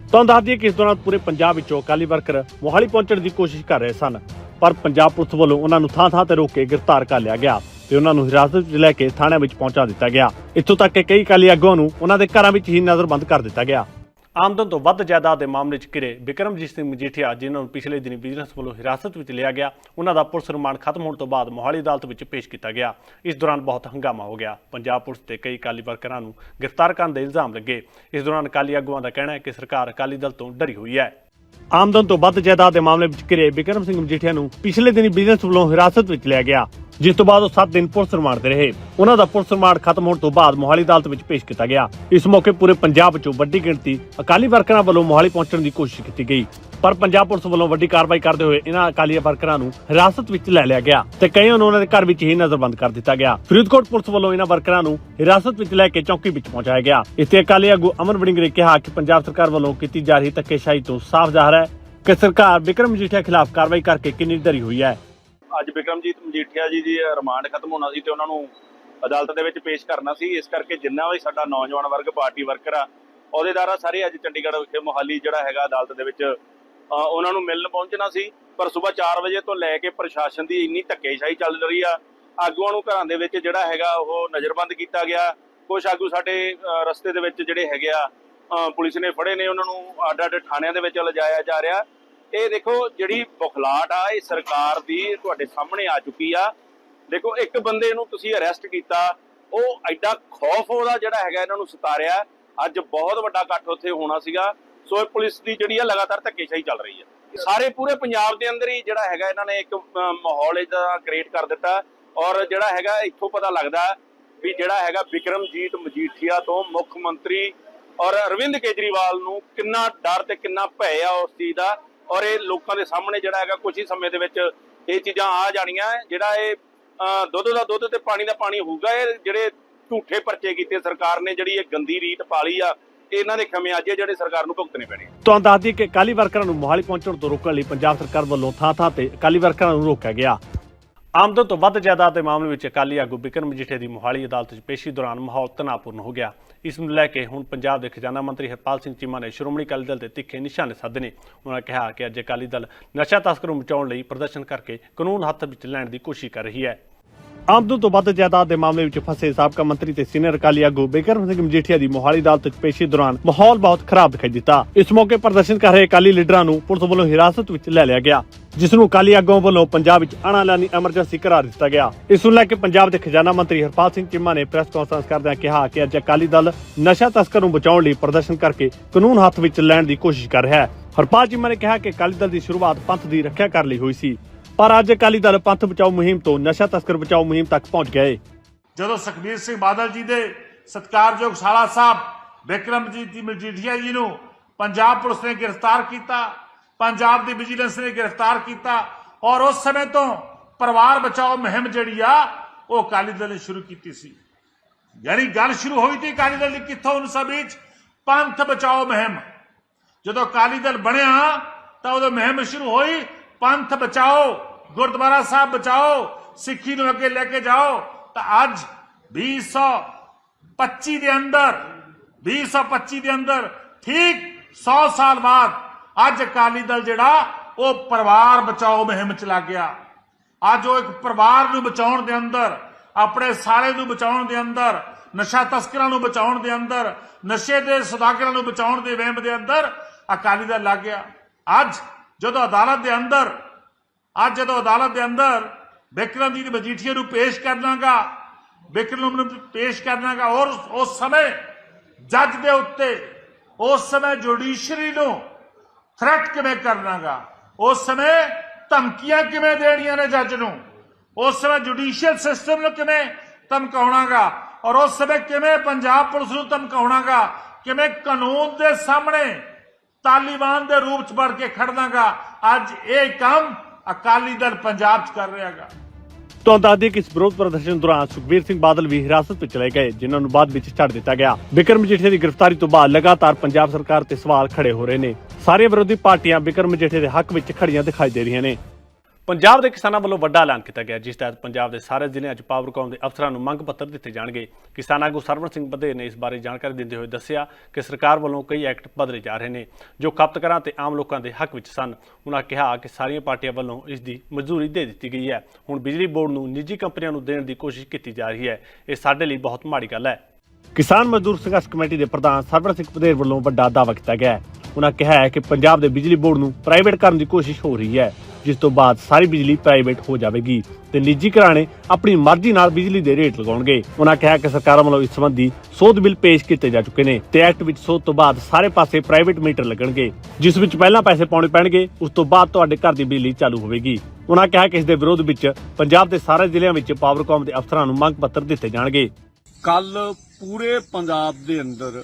ਤੁਹਾਨੂੰ ਦੱਸ ਦਈਏ ਕਿ ਇਸ ਦੌਰਾਨ ਪੂਰੇ ਪੰਜਾਬ ਵਿੱਚੋਂ ਅਕਾਲੀ ਵਰਕਰ ਮੋਹਾਲੀ ਪਹੁੰਚਣ ਦੀ ਕੋਸ਼ਿਸ਼ ਕਰ ਰਹੇ ਸਨ। ਪਰ ਪੰਜਾਬ ਪੁਲਿਸ ਵੱਲੋਂ ਉਹਨਾਂ ਨੂੰ ਥਾਂ-ਥਾਂ ਤੇ ਰੋਕ ਕੇ ਗ੍ਰਿਫਤਾਰ ਕਰ ਲਿਆ ਗਿਆ ਤੇ ਉਹਨਾਂ ਨੂੰ ਹਿਰਾਸਤ ਵਿੱਚ ਲੈ ਕੇ ਥਾਣਿਆਂ ਵਿੱਚ ਪਹੁੰਚਾ ਦਿੱਤਾ ਗਿਆ। ਇੱਥੋਂ ਤੱਕ ਕਿ ਕਈ ਅਕਾਲੀ ਆਗੂਆਂ ਨੂੰ ਉਹਨਾਂ ਦੇ ਘਰਾਂ ਵਿੱਚ ਹੀ ਨਜ਼ਰਬੰਦ ਕਰ ਦਿੱਤਾ ਗਿਆ। ਆਮਦਨ ਤੋਂ ਵੱਧ ਜਾਇਦਾਦ ਦੇ ਮਾਮਲੇ 'ਚ ਘਿਰੇ ਬਿਕਰਮਜੀਤ ਸਿੰਘ ਮਜੀਠੀਆ, ਜਿਨ੍ਹਾਂ ਨੂੰ ਪਿਛਲੇ ਦਿਨੀ ਵਿਜੀਲੈਂਸ ਵੱਲੋਂ ਹਿਰਾਸਤ ਵਿੱਚ ਲਿਆ ਗਿਆ, ਉਹਨਾਂ ਦਾ ਪੁਲਿਸ ਰਿਮਾਂਡ ਖਤਮ ਹੋਣ ਤੋਂ ਬਾਅਦ ਮੋਹਾਲੀ ਅਦਾਲਤ ਵਿੱਚ ਪੇਸ਼ ਕੀਤਾ ਗਿਆ। ਇਸ ਦੌਰਾਨ ਬਹੁਤ ਹੰਗਾਮਾ ਹੋ ਗਿਆ। ਪੰਜਾਬ ਪੁਲਿਸ ਤੇ ਕਈ ਅਕਾਲੀ ਵਰਕਰਾਂ ਨੂੰ ਗ੍ਰਿਫਤਾਰ ਕਰਨ ਦੇ ਇਲਜ਼ਾਮ ਲੱਗੇ। ਇਸ ਦੌਰਾਨ ਅਕਾਲੀ ਆਗੂਆਂ ਦਾ ਕਹਿਣਾ ਹੈ ਕਿ ਸਰਕਾਰ ਅਕਾਲੀ ਦਲ ਤੋਂ ਡਰੀ ਹੋਈ ਹੈ। ਆਮਦਨ ਤੋਂ ਵੱਧ ਜਾਇਦਾਦ ਦੇ ਮਾਮਲੇ ਵਿੱਚ ਘਿਰੇ ਬਿਕਰਮ ਸਿੰਘ ਮਜੀਠੀਆ ਨੂੰ ਪਿਛਲੇ ਦਿਨੀ ਬਿਜ਼ਨਸ ਵੱਲੋਂ ਹਿਰਾਸਤ ਵਿੱਚ ਲਿਆ ਗਿਆ। ਜਿਸ ਤੋਂ ਬਾਅਦ ਉਹ 7 ਦਿਨ ਪੁਲਿਸ ਰਿਮਾਂਡ ਤੇ ਰਹੇ। ਉਹਨਾਂ ਦਾ ਪੁਲਿਸ ਰਿਮਾਂਡ ਖਤਮ ਹੋਣ ਤੋਂ ਬਾਅਦ ਮੋਹਾਲੀ ਅਦਾਲਤ ਵਿੱਚ ਪੇਸ਼ ਕੀਤਾ ਗਿਆ। ਇਸ ਮੌਕੇ ਪੂਰੇ ਪੰਜਾਬ ਵਿੱਚੋਂ ਵੱਡੀ ਗਿਣਤੀ ਅਕਾਲੀ ਵਰਕਰਾਂ ਵੱਲੋਂ ਮੋਹਾਲੀ ਪਹੁੰਚਣ ਦੀ ਕੋਸ਼ਿਸ਼ ਕੀਤੀ ਗਈ। ਪਰ ਪੰਜਾਬ ਪੁਲਿਸ ਵੱਲੋਂ ਵੱਡੀ ਕਾਰਵਾਈ ਕਰਦੇ ਹੋਏ ਇਹਨਾਂ ਅਕਾਲੀ ਵਰਕਰਾਂ ਨੂੰ ਹਿਰਾਸਤ ਵਿੱਚ ਲੈ ਲਿਆ ਗਿਆ ਤੇ ਕਈਆਂ ਨੂੰ ਉਹਨਾਂ ਦੇ ਘਰ ਵਿੱਚ ਹੀ ਨਜ਼ਰਬੰਦ ਕਰ ਦਿੱਤਾ ਗਿਆ। ਫਰੀਦਕੋਟ ਪੁਲਿਸ ਵੱਲੋਂ ਇਹਨਾਂ ਵਰਕਰਾਂ ਨੂੰ ਹਿਰਾਸਤ ਵਿੱਚ ਲੈ ਕੇ ਚੌਕੀ ਵਿੱਚ ਪਹੁੰਚਾਇਆ ਗਿਆ। ਇੱਥੇ ਅਕਾਲੀ ਆਗੂ ਅਮਨ ਵੜਿੰਗ ਨੇ ਕਿਹਾ ਕਿ ਪੰਜਾਬ ਸਰਕਾਰ ਵੱਲੋਂ ਕੀਤੀ ਜਾ ਰਹੀ ਧੱਕੇਸ਼ਾਹੀ ਤੋਂ ਸਾਫ਼ ਜ਼ਾਹਰ ਹੈ ਕਿ ਸਰਕਾਰ ਵਿਕਰਮ ਮਜੀਠੀਆ ਖਿਲਾਫ ਕਾਰਵਾਈ ਕਰਕੇ ਕਿੰਨੀ ਡਰੀ ਹੋਈ ਹੈ। ਅੱਜ ਵਿਕਰਮਜੀਤ ਮਜੀਠੀਆ ਜੀ ਦੀ ਰਿਮਾਂਡ ਖਤਮ ਹੋਣਾ ਸੀ ਤੇ ਉਹਨਾਂ ਨੂੰ ਅਦਾਲਤ ਦੇ ਵਿੱਚ ਪੇਸ਼ ਕਰਨਾ ਸੀ। ਇਸ ਕਰਕੇ ਜਿੰਨਾ ਵੀ ਸਾਡਾ ਨੌਜਵਾਨ ਵਰਗ, ਪਾਰਟੀ ਵਰਕਰ ਆ ਅਹੁਦੇਦਾਰ ਆ ਸਾਰੇ ਅੱਜ ਚੰਡੀਗੜ੍ਹ ਵਿਖੇ ਮੋਹਾਲੀ ਜਿਹੜਾ ਹੈਗਾ ਅਦਾਲਤ ਦੇ ਵਿੱਚ ਉਹਨਾਂ ਨੂੰ ਮਿਲਣ ਪਹੁੰਚਣਾ ਸੀ। ਪਰ ਸਵੇਰ 4 ਵਜੇ ਤੋਂ ਲੈ ਕੇ ਪ੍ਰਸ਼ਾਸਨ ਦੀ ਇੰਨੀ ਧੱਕੇਸ਼ਾਹੀ ਚੱਲ ਰਹੀ ਆ। ਆਗੂਆਂ ਨੂੰ ਘਰਾਂ ਦੇ ਵਿੱਚ ਜਿਹੜਾ ਹੈਗਾ ਉਹ ਨਜ਼ਰਬੰਦ ਕੀਤਾ ਗਿਆ। ਕੁਝ ਆਗੂ ਸਾਡੇ ਰਸਤੇ ਦੇ ਵਿੱਚ ਜਿਹੜੇ ਹੈਗੇ ਆ ਪੁਲਿਸ ਨੇ ਫੜੇ ਨੇ। ਉਹਨਾਂ ਨੂੰ ਅੱਡ ਅੱਡ ਥਾਣਿਆਂ ਦੇ ਵਿੱਚ ਲਿਜਾਇਆ ਜਾ ਰਿਹਾ। ਇਹ ਦੇਖੋ ਜਿਹੜੀ ਬੁਖਲਾਟ ਆ, ਇਹ ਸਰਕਾਰ ਦੀ ਤੁਹਾਡੇ ਸਾਹਮਣੇ ਆ ਚੁੱਕੀ ਆ। ਦੇਖੋ, ਇੱਕ ਬੰਦੇ ਨੂੰ ਤੁਸੀਂ ਅਰੈਸਟ ਕੀਤਾ, ਉਹ ਐਡਾ ਖੌਫ ਉਹਦਾ ਜਿਹੜਾ ਹੈਗਾ, ਇਹਨਾਂ ਨੂੰ ਸਤਾਰਿਆ। ਅੱਜ ਬਹੁਤ ਵੱਡਾ ਇਕੱਠ ਉੱਥੇ ਹੋਣਾ ਸੀਗਾ। ਸੋ ਇਹ ਪੁਲਿਸ ਦੀ ਜਿਹੜੀ ਆ, ਲਗਾਤਾਰ ਧੱਕੇਸ਼ਾਹੀ ਚੱਲ ਰਹੀ ਹੈ ਸਾਰੇ ਪੂਰੇ ਪੰਜਾਬ ਦੇ ਅੰਦਰ ਹੀ ਜਿਹੜਾ ਹੈਗਾ, ਇਹਨਾਂ ਨੇ ਇੱਕ ਮਾਹੌਲ ਇਹਦਾ ਕ੍ਰੀਏਟ ਕਰ ਦਿੱਤਾ। ਔਰ ਜਿਹੜਾ ਹੈਗਾ, ਇੱਥੋਂ ਪਤਾ ਲੱਗਦਾ ਵੀ ਜਿਹੜਾ ਹੈਗਾ ਵਿਕਰਮਜੀਤ ਮਜੀਠੀਆ ਤੋਂ ਮੁੱਖ ਮੰਤਰੀ ਔਰ ਅਰਵਿੰਦ ਕੇਜਰੀਵਾਲ ਨੂੰ ਕਿੰਨਾ ਡਰ ਤੇ ਕਿੰਨਾ ਭੈ ਆ ਉਸ ਚੀਜ਼ ਦਾ। ਔਰ ਇਹ ਲੋਕਾਂ ਦੇ ਸਾਹਮਣੇ ਜਿਹੜਾ ਹੈਗਾ ਕੁਝ ਹੀ ਸਮੇਂ ਦੇ ਵਿੱਚ ਇਹ ਚੀਜ਼ਾਂ ਆ ਜਾਣੀਆਂ ਜਿਹੜਾ ਇਹ ਦੁੱਧ ਦਾ ਦੁੱਧ ਤੇ ਪਾਣੀ ਦਾ ਪਾਣੀ ਹੋਊਗਾ, ਇਹ ਜਿਹੜੇ ਝੂਠੇ ਪਰਚੇ ਕੀਤੇ ਸਰਕਾਰ ਨੇ, ਜਿਹੜੀ ਇਹ ਗੰਦੀ ਰੀਤ ਪਾਲੀ ਆ, ਇਹਨਾਂ ਦੇ ਖਮਿਆਜੇ ਜਿਹੜੇ ਸਰਕਾਰ ਨੂੰ ਭੁਗਤਣੇ ਪੈਣੇ ਤੁਹਾਨੂੰ ਦੱਸ ਦਈਏ ਕਿ ਅਕਾਲੀ ਵਰਕਰਾਂ ਨੂੰ ਮੋਹਾਲੀ ਪਹੁੰਚਣ ਤੋਂ ਰੋਕਣ ਲਈ ਪੰਜਾਬ ਸਰਕਾਰ ਵੱਲੋਂ ਥਾਂ-ਥਾਂ ਤੇ ਅਕਾਲੀ ਵਰਕਰਾਂ ਨੂੰ ਰੋਕਿਆ ਗਿਆ। ਆਮਦਨ ਤੋਂ ਵੱਧ ਜਾਇਦਾਦ ਦੇ ਮਾਮਲੇ ਵਿੱਚ ਅਕਾਲੀ ਆਗੂ ਬਿਕਰਮ ਮਜੀਠੇ ਦੀ ਮੋਹਾਲੀ ਅਦਾਲਤ 'ਚ ਪੇਸ਼ੀ ਦੌਰਾਨ ਮਾਹੌਲ ਤਣਾਅਪੂਰਨ ਹੋ ਗਿਆ। ਇਸ ਨੂੰ ਲੈ ਕੇ ਹੁਣ ਪੰਜਾਬ ਦੇ ਖਜ਼ਾਨਾ ਮੰਤਰੀ ਹਰਪਾਲ ਸਿੰਘ ਚੀਮਾ ਨੇ ਸ਼੍ਰੋਮਣੀ ਅਕਾਲੀ ਦਲ ਦੇ ਤਿੱਖੇ ਨਿਸ਼ਾਨੇ ਸਾਧੇ ਨੇ। ਉਹਨਾਂ ਕਿਹਾ ਕਿ ਅੱਜ ਅਕਾਲੀ ਦਲ ਨਸ਼ਾ ਤਸਕਰ ਨੂੰ ਬਚਾਉਣ ਲਈ ਪ੍ਰਦਰਸ਼ਨ ਕਰਕੇ ਕਾਨੂੰਨ ਹੱਥ ਵਿੱਚ ਲੈਣ ਦੀ ਕੋਸ਼ਿਸ਼ ਕਰ ਰਹੀ ਹੈ। ਆਮਦਨ ਤੋਂ ਵੱਧ ਜਾਇਦਾਦ ਦੇ ਮਾਮਲੇ ਵਿੱਚ ਫਸੇ ਸਾਬਕਾ ਮੰਤਰੀ ਤੇ ਸੀਨੀਅਰ ਅਕਾਲੀ ਆਗੂ ਬਿਕਰਮ ਸਿੰਘ ਮਜੀਠੀਆ ਦੀ ਮੋਹਾਲੀ ਅਦਾਲਤ ਵਿੱਚ ਪੇਸ਼ੀ ਦੌਰਾਨ ਮਾਹੌਲ ਬਹੁਤ ਖਰਾਬ ਦਿਖਾਈ ਦਿੱਤਾ। ਇਸ ਮੌਕੇ ਪ੍ਰਦਰਸ਼ਨ ਕਰ ਰਹੇ ਅਕਾਲੀ ਲੀਡਰਾਂ ਨੂੰ ਪੁਲਿਸ ਵੱਲੋਂ ਹਿਰਾਸਤ ਵਿੱਚ ਲੈ ਲਿਆ ਗਿਆ ਜਿਸ ਨੂੰ ਅਕਾਲੀ ਆਗੂਆਂ ਵੱਲੋਂ ਪੰਜਾਬ ਵਿੱਚ ਅਣਾਲਾਨੀ ਐਮਰਜੈਂਸੀ ਕਰਾਰ ਦਿੱਤਾ ਗਿਆ। ਇਸ ਨੂੰ ਲੈ ਕੇ ਪੰਜਾਬ ਦੇ ਖਜ਼ਾਨਾ ਮੰਤਰੀ ਹਰਪਾਲ ਸਿੰਘ ਚੀਮਾ ਨੇ ਪ੍ਰੈਸ ਕਾਨਫਰੰਸ ਕਰਦਿਆਂ ਕਿਹਾ ਕਿ ਅੱਜ ਅਕਾਲੀ ਦਲ ਨਸ਼ਾ ਤਸਕਰ ਨੂੰ ਬਚਾਉਣ ਲਈ ਪ੍ਰਦਰਸ਼ਨ ਕਰਕੇ ਕਾਨੂੰਨ ਹੱਥ ਵਿੱਚ ਲੈਣ ਦੀ ਕੋਸ਼ਿਸ਼ ਕਰ ਰਿਹਾ ਹੈ। ਹਰਪਾਲ ਚੀਮਾ ਨੇ ਕਿਹਾ ਕਿ ਅਕਾਲੀ ਦਲ ਦੀ ਸ਼ੁਰੂਆਤ ਪੰਥ ਦੀ ਰੱਖਿਆ ਕਰ ਲਈ ਹੋਈ ਸੀ। ਪਰ ਅੱਜ ਅਕਾਲੀ ਦਲ ਪੰਥ ਬਚਾਓ ਮੁਹਿੰਮ ਤੋਂ ਨਸ਼ਾ ਤਸਕਰ ਬਚਾਓ ਮੁਹਿੰਮ ਤੱਕ ਪਹੁੰਚ ਗਏ। ਜਦੋਂ ਸੁਖਬੀਰ ਸਿੰਘ ਬਾਦਲ ਜੀ ਦੇ ਸਤਿਕਾਰਯੋਗ ਸਾਲਾ ਸਾਹਿਬ ਵਿਕਰਮਜੀਤ ਜੀ ਮਜੀਠੀਆ ਜੀ ਨੂੰ ਪੰਜਾਬ ਪੁਲਿਸ ਨੇ ਗ੍ਰਿਫਤਾਰ ਕੀਤਾ, ਪੰਜਾਬ ਦੀ ਵਿਜੀਲੈਂਸ ਨੇ ਗ੍ਰਿਫਤਾਰ ਕੀਤਾ ਔਰ ਉਸ ਸਮੇਂ ਤੋਂ ਪਰਿਵਾਰ ਬਚਾਓ ਮੁਹਿੰਮ ਜਿਹੜੀ ਆ, ਉਹ ਅਕਾਲੀ ਦਲ ਨੇ ਸ਼ੁਰੂ ਕੀਤੀ ਸੀ। ਯਾਨੀ ਗੱਲ ਸ਼ੁਰੂ ਹੋਈ ਤੇ ਅਕਾਲੀ ਦਲ ਦੀ ਕਿੱਥੋਂ ਉਸ ਵਿੱਚ? ਪੰਥ ਬਚਾਓ ਮੁਹਿੰਮ। ਜਦੋਂ ਅਕਾਲੀ ਦਲ ਬਣਿਆ ਤਾਂ ਉਦੋਂ ਮੁਹਿੰਮ ਸ਼ੁਰੂ ਹੋਈ, ਪੰਥ ਬਚਾਓ ਗੁਰਦੁਆਰਾ ਸਾਹਿਬ ਬਚਾਓ, ਸਿੱਖੀ ਨੂੰ ਅੱਗੇ ਲੈ ਕੇ ਜਾਓ, ਤਾਂ ਅੱਜ 2025 ਦੇ ਅੰਦਰ 2025 ਦੇ ਅੰਦਰ ਠੀਕ 100 ਸਾਲ ਬਾਅਦ ਅੱਜ ਅਕਾਲੀ ਦਲ ਜਿਹੜਾ, ਉਹ ਪਰਿਵਾਰ ਬਚਾਓ ਮੁਹਿੰਮ ਚ ਲੱਗ ਗਿਆ। ਅੱਜ ਉਹ ਇੱਕ ਪਰਿਵਾਰ ਨੂੰ ਬਚਾਉਣ ਦੇ ਅੰਦਰ, ਆਪਣੇ ਸਾਲੇ ਨੂੰ ਬਚਾਉਣ ਦੇ ਅੰਦਰ, ਨਸ਼ਾ ਤਸਕਰਾਂ ਨੂੰ ਬਚਾਉਣ ਦੇ ਅੰਦਰ, ਨਸ਼ੇ ਦੇ ਸੌਦਾਗਰਾਂ ਨੂੰ ਬਚਾਉਣ ਦੇ ਵਹਿਮ ਦੇ ਅੰਦਰ ਅਕਾਲੀ ਦਲ ਲੱਗ ਗਿਆ। ਅੱਜ ਜਦੋਂ ਅਦਾਲਤ ਦੇ ਅੰਦਰ ਅੱਜ ਜਦੋਂ ਅਦਾਲਤ ਦੇ ਅੰਦਰ ਬਿਕਰਮ ਜੀ ਦੀ ਮਜੀਠੀਆ ਨੂੰ ਪੇਸ਼ ਕਰਨਾਗਾ ਬਿਕਰਮ ਨੂੰ ਪੇਸ਼ ਕਰਨਾਗਾ ਔਰ ਉਸ ਸਮੇਂ ਜੱਜ ਦੇ ਉੱਤੇ, ਉਸ ਸਮੇਂ ਜੁਡੀਸ਼ਰੀ ਨੂੰ ਥ੍ਰੈਟ ਕਿਵੇਂ ਕਰਨਾਗਾ ਉਸ ਸਮੇਂ ਧਮਕੀਆਂ ਕਿਵੇਂ ਦੇਣੀਆਂ ਨੇ ਜੱਜ ਨੂੰ, ਉਸ ਸਮੇਂ ਜੁਡੀਸ਼ੀਅਲ ਸਿਸਟਮ ਨੂੰ ਕਿਵੇਂ ਧਮਕਾਉਣਾਗਾ, ਔਰ ਉਸ ਸਮੇਂ ਕਿਵੇਂ ਪੰਜਾਬ ਪੁਲਿਸ ਨੂੰ ਧਮਕਾਉਣਾਗਾ, ਕਿਵੇਂ ਕਾਨੂੰਨ ਦੇ ਸਾਹਮਣੇ ਤਾਲਿਬਾਨ ਦੇ ਰੂਪ ਚ ਬਣ ਕੇ ਖੜਨਾਗਾ ਅੱਜ ਇਹ ਕੰਮ ਅਕਾਲੀ ਦਲ ਪੰਜਾਬ ਚ ਕਰ ਰਿਹਾਗਾ। ਤੁਹਾਨੂੰ ਦੱਸ ਦਈਏ ਕਿ ਇਸ ਵਿਰੋਧ ਪ੍ਰਦਰਸ਼ਨ ਦੌਰਾਨ ਸੁਖਬੀਰ ਸਿੰਘ ਬਾਦਲ ਵੀ ਹਿਰਾਸਤ ਵਿੱਚ ਲਏ ਗਏ, ਜਿਨ੍ਹਾਂ ਨੂੰ ਬਾਅਦ ਵਿੱਚ ਛੱਡ ਦਿੱਤਾ ਗਿਆ। ਬਿਕਰਮ ਮਜੀਠੇ ਦੀ ਗ੍ਰਿਫਤਾਰੀ ਤੋਂ ਬਾਅਦ ਲਗਾਤਾਰ ਪੰਜਾਬ ਸਰਕਾਰ ਤੇ ਸਵਾਲ ਖੜੇ ਹੋ ਰਹੇ ਨੇ। ਸਾਰੀਆਂ ਵਿਰੋਧੀ ਪਾਰਟੀਆਂ ਬਿਕਰਮ ਮਜੀਠੇ ਦੇ ਹੱਕ ਵਿੱਚ ਖੜੀਆਂ ਦਿਖਾਈ ਦੇ ਰਹੀਆਂ ਨੇ। ਪੰਜਾਬ ਦੇ ਕਿਸਾਨਾਂ ਵੱਲੋਂ ਵੱਡਾ ਐਲਾਨ ਕੀਤਾ ਗਿਆ, ਜਿਸ ਤਹਿਤ ਪੰਜਾਬ ਦੇ ਸਾਰੇ ਜ਼ਿਲ੍ਹਿਆਂ 'ਚ ਪਾਵਰਕਾਮ ਦੇ ਅਫਸਰਾਂ ਨੂੰ ਮੰਗ ਪੱਤਰ ਦਿੱਤੇ ਜਾਣਗੇ। ਕਿਸਾਨ ਆਗੂ ਸਰਵਣ ਸਿੰਘ ਬਧੇਰ ਨੇ ਇਸ ਬਾਰੇ ਜਾਣਕਾਰੀ ਦਿੰਦੇ ਹੋਏ ਦੱਸਿਆ ਕਿ ਸਰਕਾਰ ਵੱਲੋਂ ਕਈ ਐਕਟ ਬਦਲੇ ਜਾ ਰਹੇ ਨੇ, ਜੋ ਖਪਤਕਾਰਾਂ ਤੇ ਆਮ ਲੋਕਾਂ ਦੇ ਹੱਕ ਵਿੱਚ ਸਨ। ਉਹਨਾਂ ਕਿਹਾ ਕਿ ਸਾਰੀਆਂ ਪਾਰਟੀਆਂ ਵੱਲੋਂ ਇਸ ਦੀ ਮਨਜ਼ੂਰੀ ਦੇ ਦਿੱਤੀ ਗਈ ਹੈ। ਹੁਣ ਬਿਜਲੀ ਬੋਰਡ ਨੂੰ ਨਿੱਜੀ ਕੰਪਨੀਆਂ ਨੂੰ ਦੇਣ ਦੀ ਕੋਸ਼ਿਸ਼ ਕੀਤੀ ਜਾ ਰਹੀ ਹੈ। ਇਹ ਸਾਡੇ ਲਈ ਬਹੁਤ ਮਾੜੀ ਗੱਲ ਹੈ। ਕਿਸਾਨ ਮਜ਼ਦੂਰ ਸੰਘਰਸ਼ ਕਮੇਟੀ ਦੇ ਪ੍ਰਧਾਨ ਸਰਵਣ ਸਿੰਘ ਬਧੇਰ ਵੱਲੋਂ ਵੱਡਾ ਦਾਅਵਾ ਕੀਤਾ ਗਿਆ ਹੈ। ਉਹਨਾਂ ਕਿਹਾ ਹੈ ਕਿ ਪੰਜਾਬ ਦੇ ਬਿਜਲੀ ਬੋਰਡ ਨੂੰ ਪ੍ਰਾਈਵੇਟ ਕਰਨ ਦੀ ਕੋਸ਼ਿਸ਼ ਹੋ ਰਹੀ ਹੈ। ਜਿਸ ਤੋਂ ਬਾਅਦ ਸਾਰੀ ਬਿਜਲੀ ਪ੍ਰਾਈਵੇਟ ਹੋ ਜਾਵੇਗੀ ਤੇ ਨਿੱਜੀ ਘਰਾਣੇ ਆਪਣੀ ਮਰਜ਼ੀ ਨਾਲ ਬਿਜਲੀ ਦੇ ਰੇਟ ਲਗਾਉਣਗੇ। ਉਹਨਾਂ ਕਿਹਾ ਕਿ ਸਰਕਾਰ ਵੱਲੋਂ ਇਸ ਸੰਬੰਧੀ ਸੋਧ ਬਿੱਲ ਪੇਸ਼ ਕੀਤੇ ਜਾ ਚੁੱਕੇ ਨੇ ਤੇ ਐਕਟ ਵਿੱਚ ਸੋਧ ਤੋਂ ਬਾਅਦ ਸਾਰੇ ਪਾਸੇ ਪ੍ਰਾਈਵੇਟ ਮੀਟਰ ਲੱਗਣਗੇ। ਜਿਸ ਵਿੱਚ ਪਹਿਲਾਂ ਪੈਸੇ ਪਾਉਣੇ ਪੈਣਗੇ, ਉਸ ਤੋਂ ਬਾਅਦ ਤੁਹਾਡੇ ਘਰ ਦੀ ਬਿਜਲੀ ਚਾਲੂ ਹੋਵੇਗੀ। ਉਹਨਾਂ ਕਿਹਾ ਕਿ ਇਸ ਦੇ ਵਿਰੋਧ ਵਿੱਚ ਪੰਜਾਬ ਦੇ ਸਾਰੇ ਜ਼ਿਲ੍ਹਿਆਂ ਵਿੱਚ ਪਾਵਰਕਾਮ ਦੇ ਅਫਸਰਾਂ ਨੂੰ ਮੰਗ ਪੱਤਰ ਦਿੱਤੇ ਜਾਣਗੇ। ਕੱਲ ਪੂਰੇ ਪੰਜਾਬ ਦੇ ਅੰਦਰ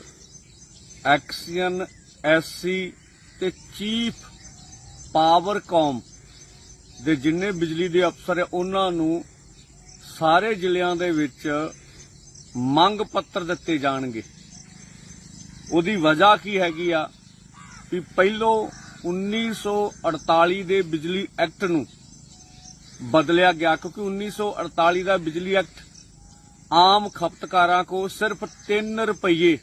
ਐਕਸੀਅਨ ਐਸਸੀ ਤੇ ਚੀਫ ਪਾਵਰਕਾਮ ਦੇ ਜਿੰਨੇ ਬਿਜਲੀ ਦੇ ਅਫਸਰ ਹੈ, ਉਹਨਾਂ ਨੂੰ ਸਾਰੇ ਜ਼ਿਲ੍ਹਿਆਂ ਦੇ ਵਿੱਚ ਮੰਗ ਪੱਤਰ ਦਿੱਤੇ ਜਾਣਗੇ। ਉਹਦੀ ਵਜ੍ਹਾ ਕੀ ਹੈਗੀ ਆ ਵੀ ਪਹਿਲੋਂ 1948 ਦੇ ਬਿਜਲੀ ਐਕਟ ਨੂੰ ਬਦਲਿਆ ਗਿਆ, ਕਿਉਂਕਿ 1948 ਦਾ ਬਿਜਲੀ ਐਕਟ ਆਮ ਖਪਤਕਾਰਾਂ ਕੋ ਸਿਰਫ 3 ਰੁਪਏ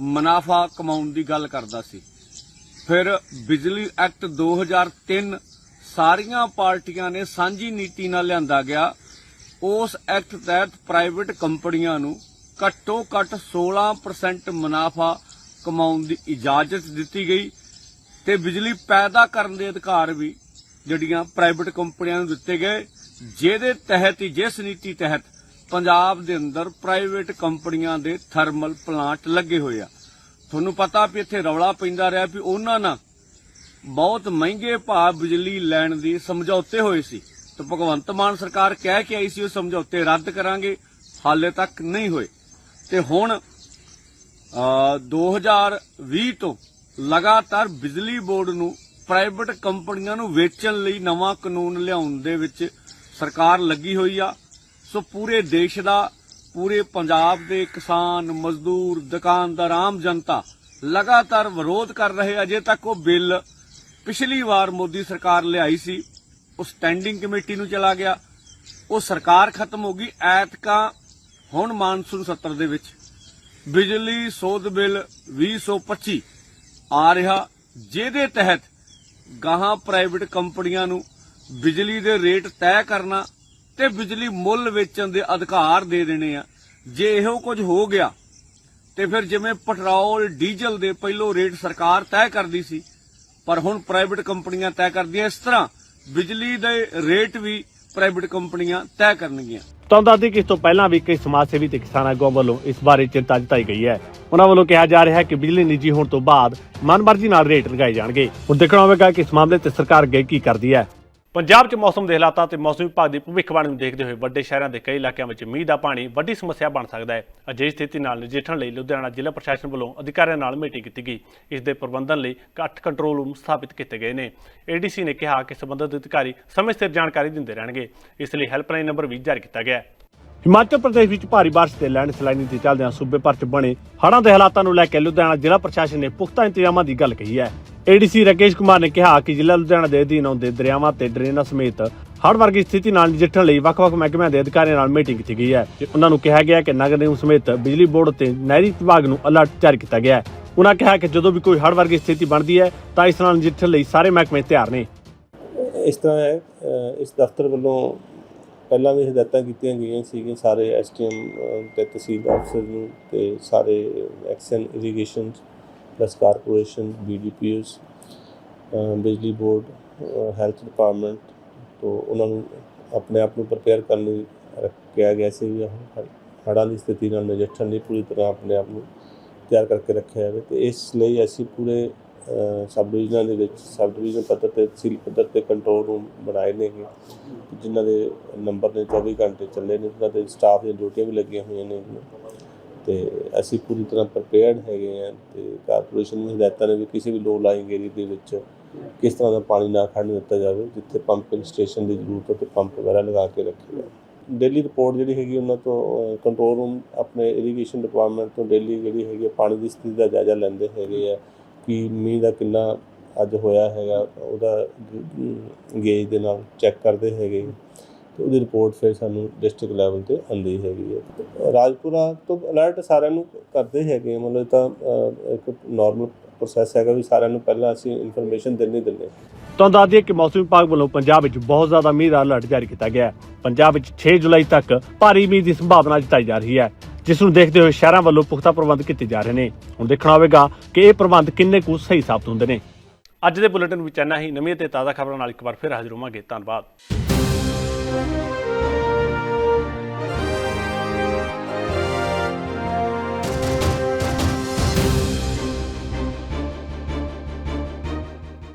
ਮੁਨਾਫਾ ਕਮਾਉਣ ਦੀ ਗੱਲ ਕਰਦਾ ਸੀ। ਫਿਰ ਬਿਜਲੀ ਐਕਟ 2003 ਸਾਰੀਆਂ ਪਾਰਟੀਆਂ ਨੇ ਸਾਂਝੀ ਨੀਤੀ ਨਾਲ ਲਿਆਂਦਾ ਗਿਆ। ਉਸ ਐਕਟ ਤਹਿਤ ਪ੍ਰਾਈਵੇਟ ਕੰਪਨੀਆਂ ਨੂੰ ਘੱਟੋ ਘੱਟ 16% ਮੁਨਾਫਾ ਕਮਾਉਣ ਦੀ ਇਜਾਜ਼ਤ ਦਿੱਤੀ ਗਈ ਤੇ ਬਿਜਲੀ ਪੈਦਾ ਕਰਨ ਦੇ ਅਧਿਕਾਰ ਵੀ ਜਿਹੜੀਆਂ ਪ੍ਰਾਈਵੇਟ ਕੰਪਨੀਆਂ ਨੂੰ ਦਿੱਤੇ ਗਏ, ਜਿਹਦੇ ਤਹਿਤ ਹੀ, ਜਿਸ ਨੀਤੀ ਤਹਿਤ ਪੰਜਾਬ ਦੇ ਅੰਦਰ ਪ੍ਰਾਈਵੇਟ ਕੰਪਨੀਆਂ ਦੇ ਥਰਮਲ ਪਲਾਂਟ ਲੱਗੇ ਹੋਏ ਆ। ਤੁਹਾਨੂੰ ਪਤਾ ਵੀ ਇੱਥੇ ਰੌਲਾ ਪੈਂਦਾ ਰਿਹਾ ਵੀ ਉਹਨਾਂ ਨਾਲ ਬਹੁਤ ਮਹਿੰਗੇ ਭਾਅ ਬਿਜਲੀ ਲੈਣ ਦੀ ਸਮਝੌਤੇ ਹੋਏ ਸੀ। ਤੇ ਭਗਵੰਤ ਮਾਨ ਸਰਕਾਰ ਕਹਿ ਕੇ ਆਈ ਸੀ ਉਹ ਸਮਝੌਤੇ ਰੱਦ ਕਰਾਂਗੇ। ਹਾਲੇ ਤੱਕ ਨਹੀਂ ਹੋਏ। ਤੇ ਹੁਣ ਅ, 2020 ਤੋਂ ਲਗਾਤਾਰ ਬਿਜਲੀ ਬੋਰਡ ਨੂੰ ਪ੍ਰਾਈਵੇਟ ਕੰਪਨੀਆਂ ਨੂੰ ਵੇਚਣ ਲਈ ਨਵਾਂ ਕਾਨੂੰਨ ਲਿਆਉਣ ਦੇ ਵਿੱਚ ਸਰਕਾਰ ਲੱਗੀ ਹੋਈ ਆ। ਸੋ ਪੂਰੇ ਦੇਸ਼ ਦਾ ਪੂਰੇ ਪੰਜਾਬ ਦੇ ਕਿਸਾਨ ਮਜ਼ਦੂਰ ਦੁਕਾਨਦਾਰ ਆਮ ਜਨਤਾ ਲਗਾਤਾਰ ਵਿਰੋਧ ਕਰ ਰਹੇ ਅਜੇ ਤੱਕ ਉਹ ਬਿੱਲ ਪਿਛਲੀ ਵਾਰ ਮੋਦੀ ਸਰਕਾਰ ਲਿਆਈ ਸੀ, ਉਹ ਸਟੈਂਡਿੰਗ ਕਮੇਟੀ ਨੂੰ ਚਲਾ ਗਿਆ। ਉਹ ਸਰਕਾਰ ਖਤਮ ਹੋ ਗਈ, ਐਤਕਾਂ ਹੁਣ ਮਾਨਸੂਨ ਸੱਤਰ ਦੇ ਵਿੱਚ। ਬਿਜਲੀ ਸੋਧ ਬਿੱਲ 2025 ਆ ਰਿਹਾ, ਜਿਹਦੇ ਤਹਿਤ ਗਾਹਾਂ ਪ੍ਰਾਈਵੇਟ ਕੰਪਨੀਆਂ ਨੂੰ ਬਿਜਲੀ ਦੇ ਰੇਟ ਤੈਅ ਕਰਨਾ ਤੇ ਬਿਜਲੀ ਮੁੱਲ ਵੇਚਣ ਦੇ ਅਧਿਕਾਰ ਦੇ ਦੇਣੇ ਆ। ਜੇ ਇਹੋ ਕੁਝ ਹੋ ਗਿਆ, ਤੇ ਫਿਰ ਜਿਵੇਂ ਪੈਟਰੋਲ, ਡੀਜ਼ਲ ਦੇ ਪਹਿਲੋਂ ਰੇਟ ਸਰਕਾਰ ਤੈਅ ਕਰਦੀ ਸੀ ਪਰ ਹੁਣ ਪ੍ਰਾਈਵੇਟ ਕੰਪਨੀਆਂ ਤੈਅ ਕਰਦੀਆਂ, ਇਸ ਤਰ੍ਹਾਂ ਬਿਜਲੀ ਦੇ ਰੇਟ ਵੀ ਪ੍ਰਾਈਵੇਟ ਕੰਪਨੀਆਂ ਤੈਅ ਕਰਨਗੀਆਂ। ਤੁਹਾਨੂੰ ਦੱਸਦੇ ਕਿ ਇਸ ਤੋਂ ਪਹਿਲਾਂ ਵੀ ਕਈ ਸਮਾਜ ਸੇਵੀ ਤੇ ਕਿਸਾਨ ਆਗੂਆਂ ਵੱਲੋਂ ਇਸ ਬਾਰੇ ਚਿੰਤਾ ਜਤਾਈ ਗਈ ਹੈ। ਉਹਨਾਂ ਵੱਲੋਂ ਕਿਹਾ ਜਾ ਰਿਹਾ ਹੈ ਕਿ ਬਿਜਲੀ ਨਿੱਜੀ ਹੋਣ ਤੋਂ ਬਾਅਦ ਮਨਮਰਜ਼ੀ ਨਾਲ ਰੇਟ ਲਗਾਏ ਜਾਣਗੇ। ਹੁਣ ਦੇਖਣਾ ਹੋਵੇਗਾ ਕਿ ਇਸ ਮਾਮਲੇ ਤੇ ਸਰਕਾਰ ਅੱਗੇ ਕੀ ਕਰਦੀ ਹੈ। ਪੰਜਾਬ 'ਚ ਮੌਸਮ ਦੇ ਹਾਲਾਤਾਂ ਤੇ ਮੌਸਮ ਵਿਭਾਗ ਦੀ ਭਵਿੱਖਬਾਣੀ ਨੂੰ ਦੇਖਦੇ ਹੋਏ ਵੱਡੇ ਸ਼ਹਿਰਾਂ ਦੇ ਕਈ ਇਲਾਕਿਆਂ ਵਿੱਚ ਮੀਂਹ ਦਾ ਪਾਣੀ ਵੱਡੀ ਸਮੱਸਿਆ ਬਣ ਸਕਦਾ ਹੈ। ਅਜਿਹੀ ਸਥਿਤੀ ਨਾਲ ਨਜਿੱਠਣ ਲਈ ਲੁਧਿਆਣਾ ਜ਼ਿਲ੍ਹਾ ਪ੍ਰਸ਼ਾਸਨ ਵੱਲੋਂ ਅਧਿਕਾਰੀਆਂ ਨਾਲ ਮੀਟਿੰਗ ਕੀਤੀ ਗਈ। ਇਸ ਦੇ ਪ੍ਰਬੰਧਨ ਲਈ ਘੱਟ ਕੰਟਰੋਲ ਰੂਮ ਸਥਾਪਿਤ ਕੀਤੇ ਗਏ ਨੇ। ਏਡੀਸੀ ਨੇ ਕਿਹਾ ਕਿ ਸਬੰਧਤ ਅਧਿਕਾਰੀ ਸਮੇਂ ਸਿਰ ਜਾਣਕਾਰੀ ਦਿੰਦੇ ਰਹਿਣਗੇ। ਇਸ ਲਈ ਹੈਲਪਲਾਈਨ ਨੰਬਰ ਵੀ ਜਾਰੀ ਕੀਤਾ ਗਿਆ ਹੈ। ਹਿਮਾਚਲ ਪ੍ਰਦੇਸ਼ ਵਿੱਚ ਭਾਰੀ ਬਾਰਿਸ਼ ਤੇ ਲੈਂਡ ਸਲਾਈਡਿੰਗ ਦੇ ਚੱਲਦਿਆਂ ਸੂਬੇ ਭਰ 'ਚ ਬਣੇ ਹੜ੍ਹਾਂ ਦੇ ਹਾਲਾਤਾਂ ਨੂੰ ਲੈ ਕੇ ਲੁਧਿਆਣਾ ਜ਼ਿਲ੍ਹਾ ਪ੍ਰਸ਼ਾਸਨ ਨੇ ਪੁਖਤਾ ਇੰਤਜ਼ਾਮਾਂ ਦੀ ਗੱਲ ਕਹੀ ਹੈ। ਏਡੀਸੀ ਰਾਕੇਸ਼ ਕੁਮਾਰ ਨੇ ਕਿਹਾ ਕਿ ਜ਼ਿਲ੍ਹਾ ਲੁਧਿਆਣਾ ਦੇ ਅਧੀਨ ਆਉਂਦੇ ਦਰਿਆਵਾਂ ਤੇ ਡਰੇਨਾਂ ਸਮੇਤ ਹੜ੍ਹ ਵਰਗੀ ਸਥਿਤੀ ਨਾਲ ਨਜਿੱਠਣ ਲਈ ਵੱਖ-ਵੱਖ ਮਹਿਕਮਿਆਂ ਦੇ ਅਧਿਕਾਰੀਆਂ ਨਾਲ ਮੀਟਿੰਗ ਕੀਤੀ ਗਈ ਹੈ ਉਹਨਾਂ ਨੂੰ ਕਿਹਾ ਗਿਆ ਕਿ ਨਗਰ ਨਿਗਮ ਸਮੇਤ ਬਿਜਲੀ ਬੋਰਡ ਤੇ ਨਹਿਰੀ ਵਿਭਾਗ ਨੂੰ ਅਲਰਟ ਜਾਰੀ ਕੀਤਾ ਗਿਆ ਹੈ। ਉਹਨਾਂ ਕਿਹਾ ਕਿ ਜਦੋਂ ਵੀ ਕੋਈ ਹੜ੍ਹ ਵਰਗੀ ਸਥਿਤੀ ਬਣਦੀ ਹੈ, ਤਾਂ ਇਸ ਨਾਲ ਨਜਿੱਠਣ ਲਈ ਸਾਰੇ ਮਹਿਕਮੇ ਤਿਆਰ ਨੇ। ਇਸ ਤਰ੍ਹਾਂ ਹੈ ਇਸ ਦਫ਼ਤਰ ਵੱਲੋਂ ਪਹਿਲਾਂ ਵੀ ਹਦਾਇਤਾਂ ਕੀਤੀਆਂ ਗਈਆਂ ਸੀ ਸਾਰੇ ਐਸਟੀਐਮ ਤੇ ਤਹਿਸੀਲ ਅਫਸਰ ਨੂੰ ਤੇ ਸਾਰੇ action irrigation plus corporation BDPS ਬਿਜਲੀ ਬੋਰਡ ਹੈਲਥ ਡਿਪਾਰਟਮੈਂਟ ਤੋਂ ਉਹਨਾਂ ਨੂੰ ਆਪਣੇ ਆਪ ਨੂੰ ਪ੍ਰਪੇਅਰ ਕਰਨ ਲਈ ਕਿਹਾ ਗਿਆ ਸੀ ਵੀ ਹੜ੍ਹਾਂ ਦੀ ਸਥਿਤੀ ਨਾਲ ਨਜਿੱਠਣ ਲਈ ਪੂਰੀ ਤਰ੍ਹਾਂ ਆਪਣੇ ਆਪ ਨੂੰ ਤਿਆਰ ਕਰਕੇ ਰੱਖਿਆ ਜਾਵੇ। ਤੇ ਇਸ ਲਈ ਅਸੀਂ ਪੂਰੇ ਸਬ ਡਿਵੀਜ਼ਨਾਂ ਦੇ ਵਿੱਚ ਸਬ ਡਿਵੀਜ਼ਨ ਪੱਧਰ ਤੇ ਤਹਿਸੀਲ ਪੱਧਰ ਤੇ ਕੰਟਰੋਲ ਰੂਮ ਬਣਾਏ ਨੇਗੇ ਜਿਨ੍ਹਾਂ ਦੇ ਨੰਬਰ ਨੇ 24 ਘੰਟੇ ਚੱਲੇ ਨੇ ਉਹਨਾਂ ਦੇ ਸਟਾਫ ਦੀਆਂ ਡਿਊਟੀਆਂ ਵੀ ਲੱਗੀਆਂ ਹੋਈਆਂ ਨੇ। ਤੇ ਅਸੀਂ ਪੂਰੀ ਤਰ੍ਹਾਂ ਪ੍ਰਪੇਅਰਡ ਹੈਗੇ ਆ ਤੇ ਕਾਰਪੋਰੇਸ਼ਨ ਨੂੰ ਹਦਾਇਤਾਂ ਨੇ ਵੀ ਕਿਸੇ ਵੀ ਲੋ ਲਾਈਂਗ ਏਰੀਆ ਦੇ ਵਿੱਚ ਕਿਸ ਤਰ੍ਹਾਂ ਦਾ ਪਾਣੀ ਨਾ ਖੜਨ ਦਿੱਤਾ ਜਾਵੇ, ਜਿੱਥੇ ਪੰਪਿੰਗ ਸਟੇਸ਼ਨ ਦੀ ਜ਼ਰੂਰਤ ਹੈ ਤੇ ਪੰਪ ਵਗੈਰਾ ਲਗਾ ਕੇ ਰੱਖੇ ਜਾਣ। ਡੇਲੀ ਰਿਪੋਰਟ ਜਿਹੜੀ ਹੈਗੀ ਉਹਨਾਂ ਤੋਂ ਕੰਟਰੋਲ ਰੂਮ ਆਪਣੇ ਇਰੀਗੇਸ਼ਨ ਡਿਪਾਰਟਮੈਂਟ ਤੋਂ ਡੇਲੀ ਜਿਹੜੀ ਹੈਗੀ ਹੈ ਪਾਣੀ ਦੀ ਸਥਿਤੀ ਦਾ ਜਾਇਜ਼ਾ ਲੈਂਦੇ ਹੈਗੇ ਆ, ਕਿ ਮੀਂਹ ਦਾ ਕਿੰਨਾ ਅੱਜ ਹੋਇਆ ਹੈਗਾ, ਉਹਦਾ ਗੇਜ ਦੇ ਨਾਲ ਚੈੱਕ ਕਰਦੇ ਹੈਗੇ। ਤੇ ਉਹਦੀ ਰਿਪੋਰਟ ਫਿਰ ਸਾਨੂੰ ਡਿਸਟ੍ਰਿਕਟ ਲੈਵਲ ਤੇ ਆਉਂਦੀ ਹੈਗੀ ਹੈ। ਰਾਜਪੁਰਾ ਤੋਂ ਅਲਰਟ ਸਾਰਿਆਂ ਨੂੰ ਕਰਦੇ ਹੈਗੇ ਮਤਲਬ ਤਾਂ ਇੱਕ ਨਾਰਮਲ ਪ੍ਰੋਸੈਸ ਹੈਗਾ ਵੀ ਸਾਰਿਆਂ ਨੂੰ ਪਹਿਲਾਂ ਅਸੀਂ ਇਨਫੋਰਮੇਸ਼ਨ ਦਿੰਨੀ ਦਿੰਦੇ ਤੁਹਾਨੂੰ ਦੱਸ ਦਈਏ ਕਿ ਮੌਸਮ ਵਿਭਾਗ ਵੱਲੋਂ ਪੰਜਾਬ ਵਿੱਚ ਬਹੁਤ ਜ਼ਿਆਦਾ ਮੀਂਹ ਦਾ ਅਲਰਟ ਜਾਰੀ ਕੀਤਾ ਗਿਆ ਹੈ। ਪੰਜਾਬ ਵਿੱਚ 6 ਜੁਲਾਈ ਤੱਕ ਭਾਰੀ ਮੀਂਹ ਦੀ ਸੰਭਾਵਨਾ ਜਤਾਈ ਜਾ ਰਹੀ ਹੈ, ਜਿਸ ਨੂੰ ਦੇਖਦੇ ਹੋਏ ਸ਼ਹਿਰਾਂ ਵੱਲੋਂ ਪੁਖਤਾ ਪ੍ਰਬੰਧ ਕੀਤੇ ਜਾ ਰਹੇ ਨੇ। ਹੁਣ ਦੇਖਣਾ ਹੋਵੇਗਾ ਕਿ ਇਹ ਪ੍ਰਬੰਧ ਕਿੰਨੇ ਕੁ ਸਹੀ ਸਾਬਤ ਹੁੰਦੇ ਨੇ। ਅੱਜ ਦੇ ਬੁਲੇਟਿਨ ਵਿੱਚ ਇੰਨਾ ਹੀ, ਨਵੀਂ ਤੇ ਤਾਜ਼ਾ ਖਬਰਾਂ ਨਾਲ ਇੱਕ ਵਾਰ ਫਿਰ ਹਾਜ਼ਰ ਹੋਵਾਂਗੇ। ਧੰਨਵਾਦ। Música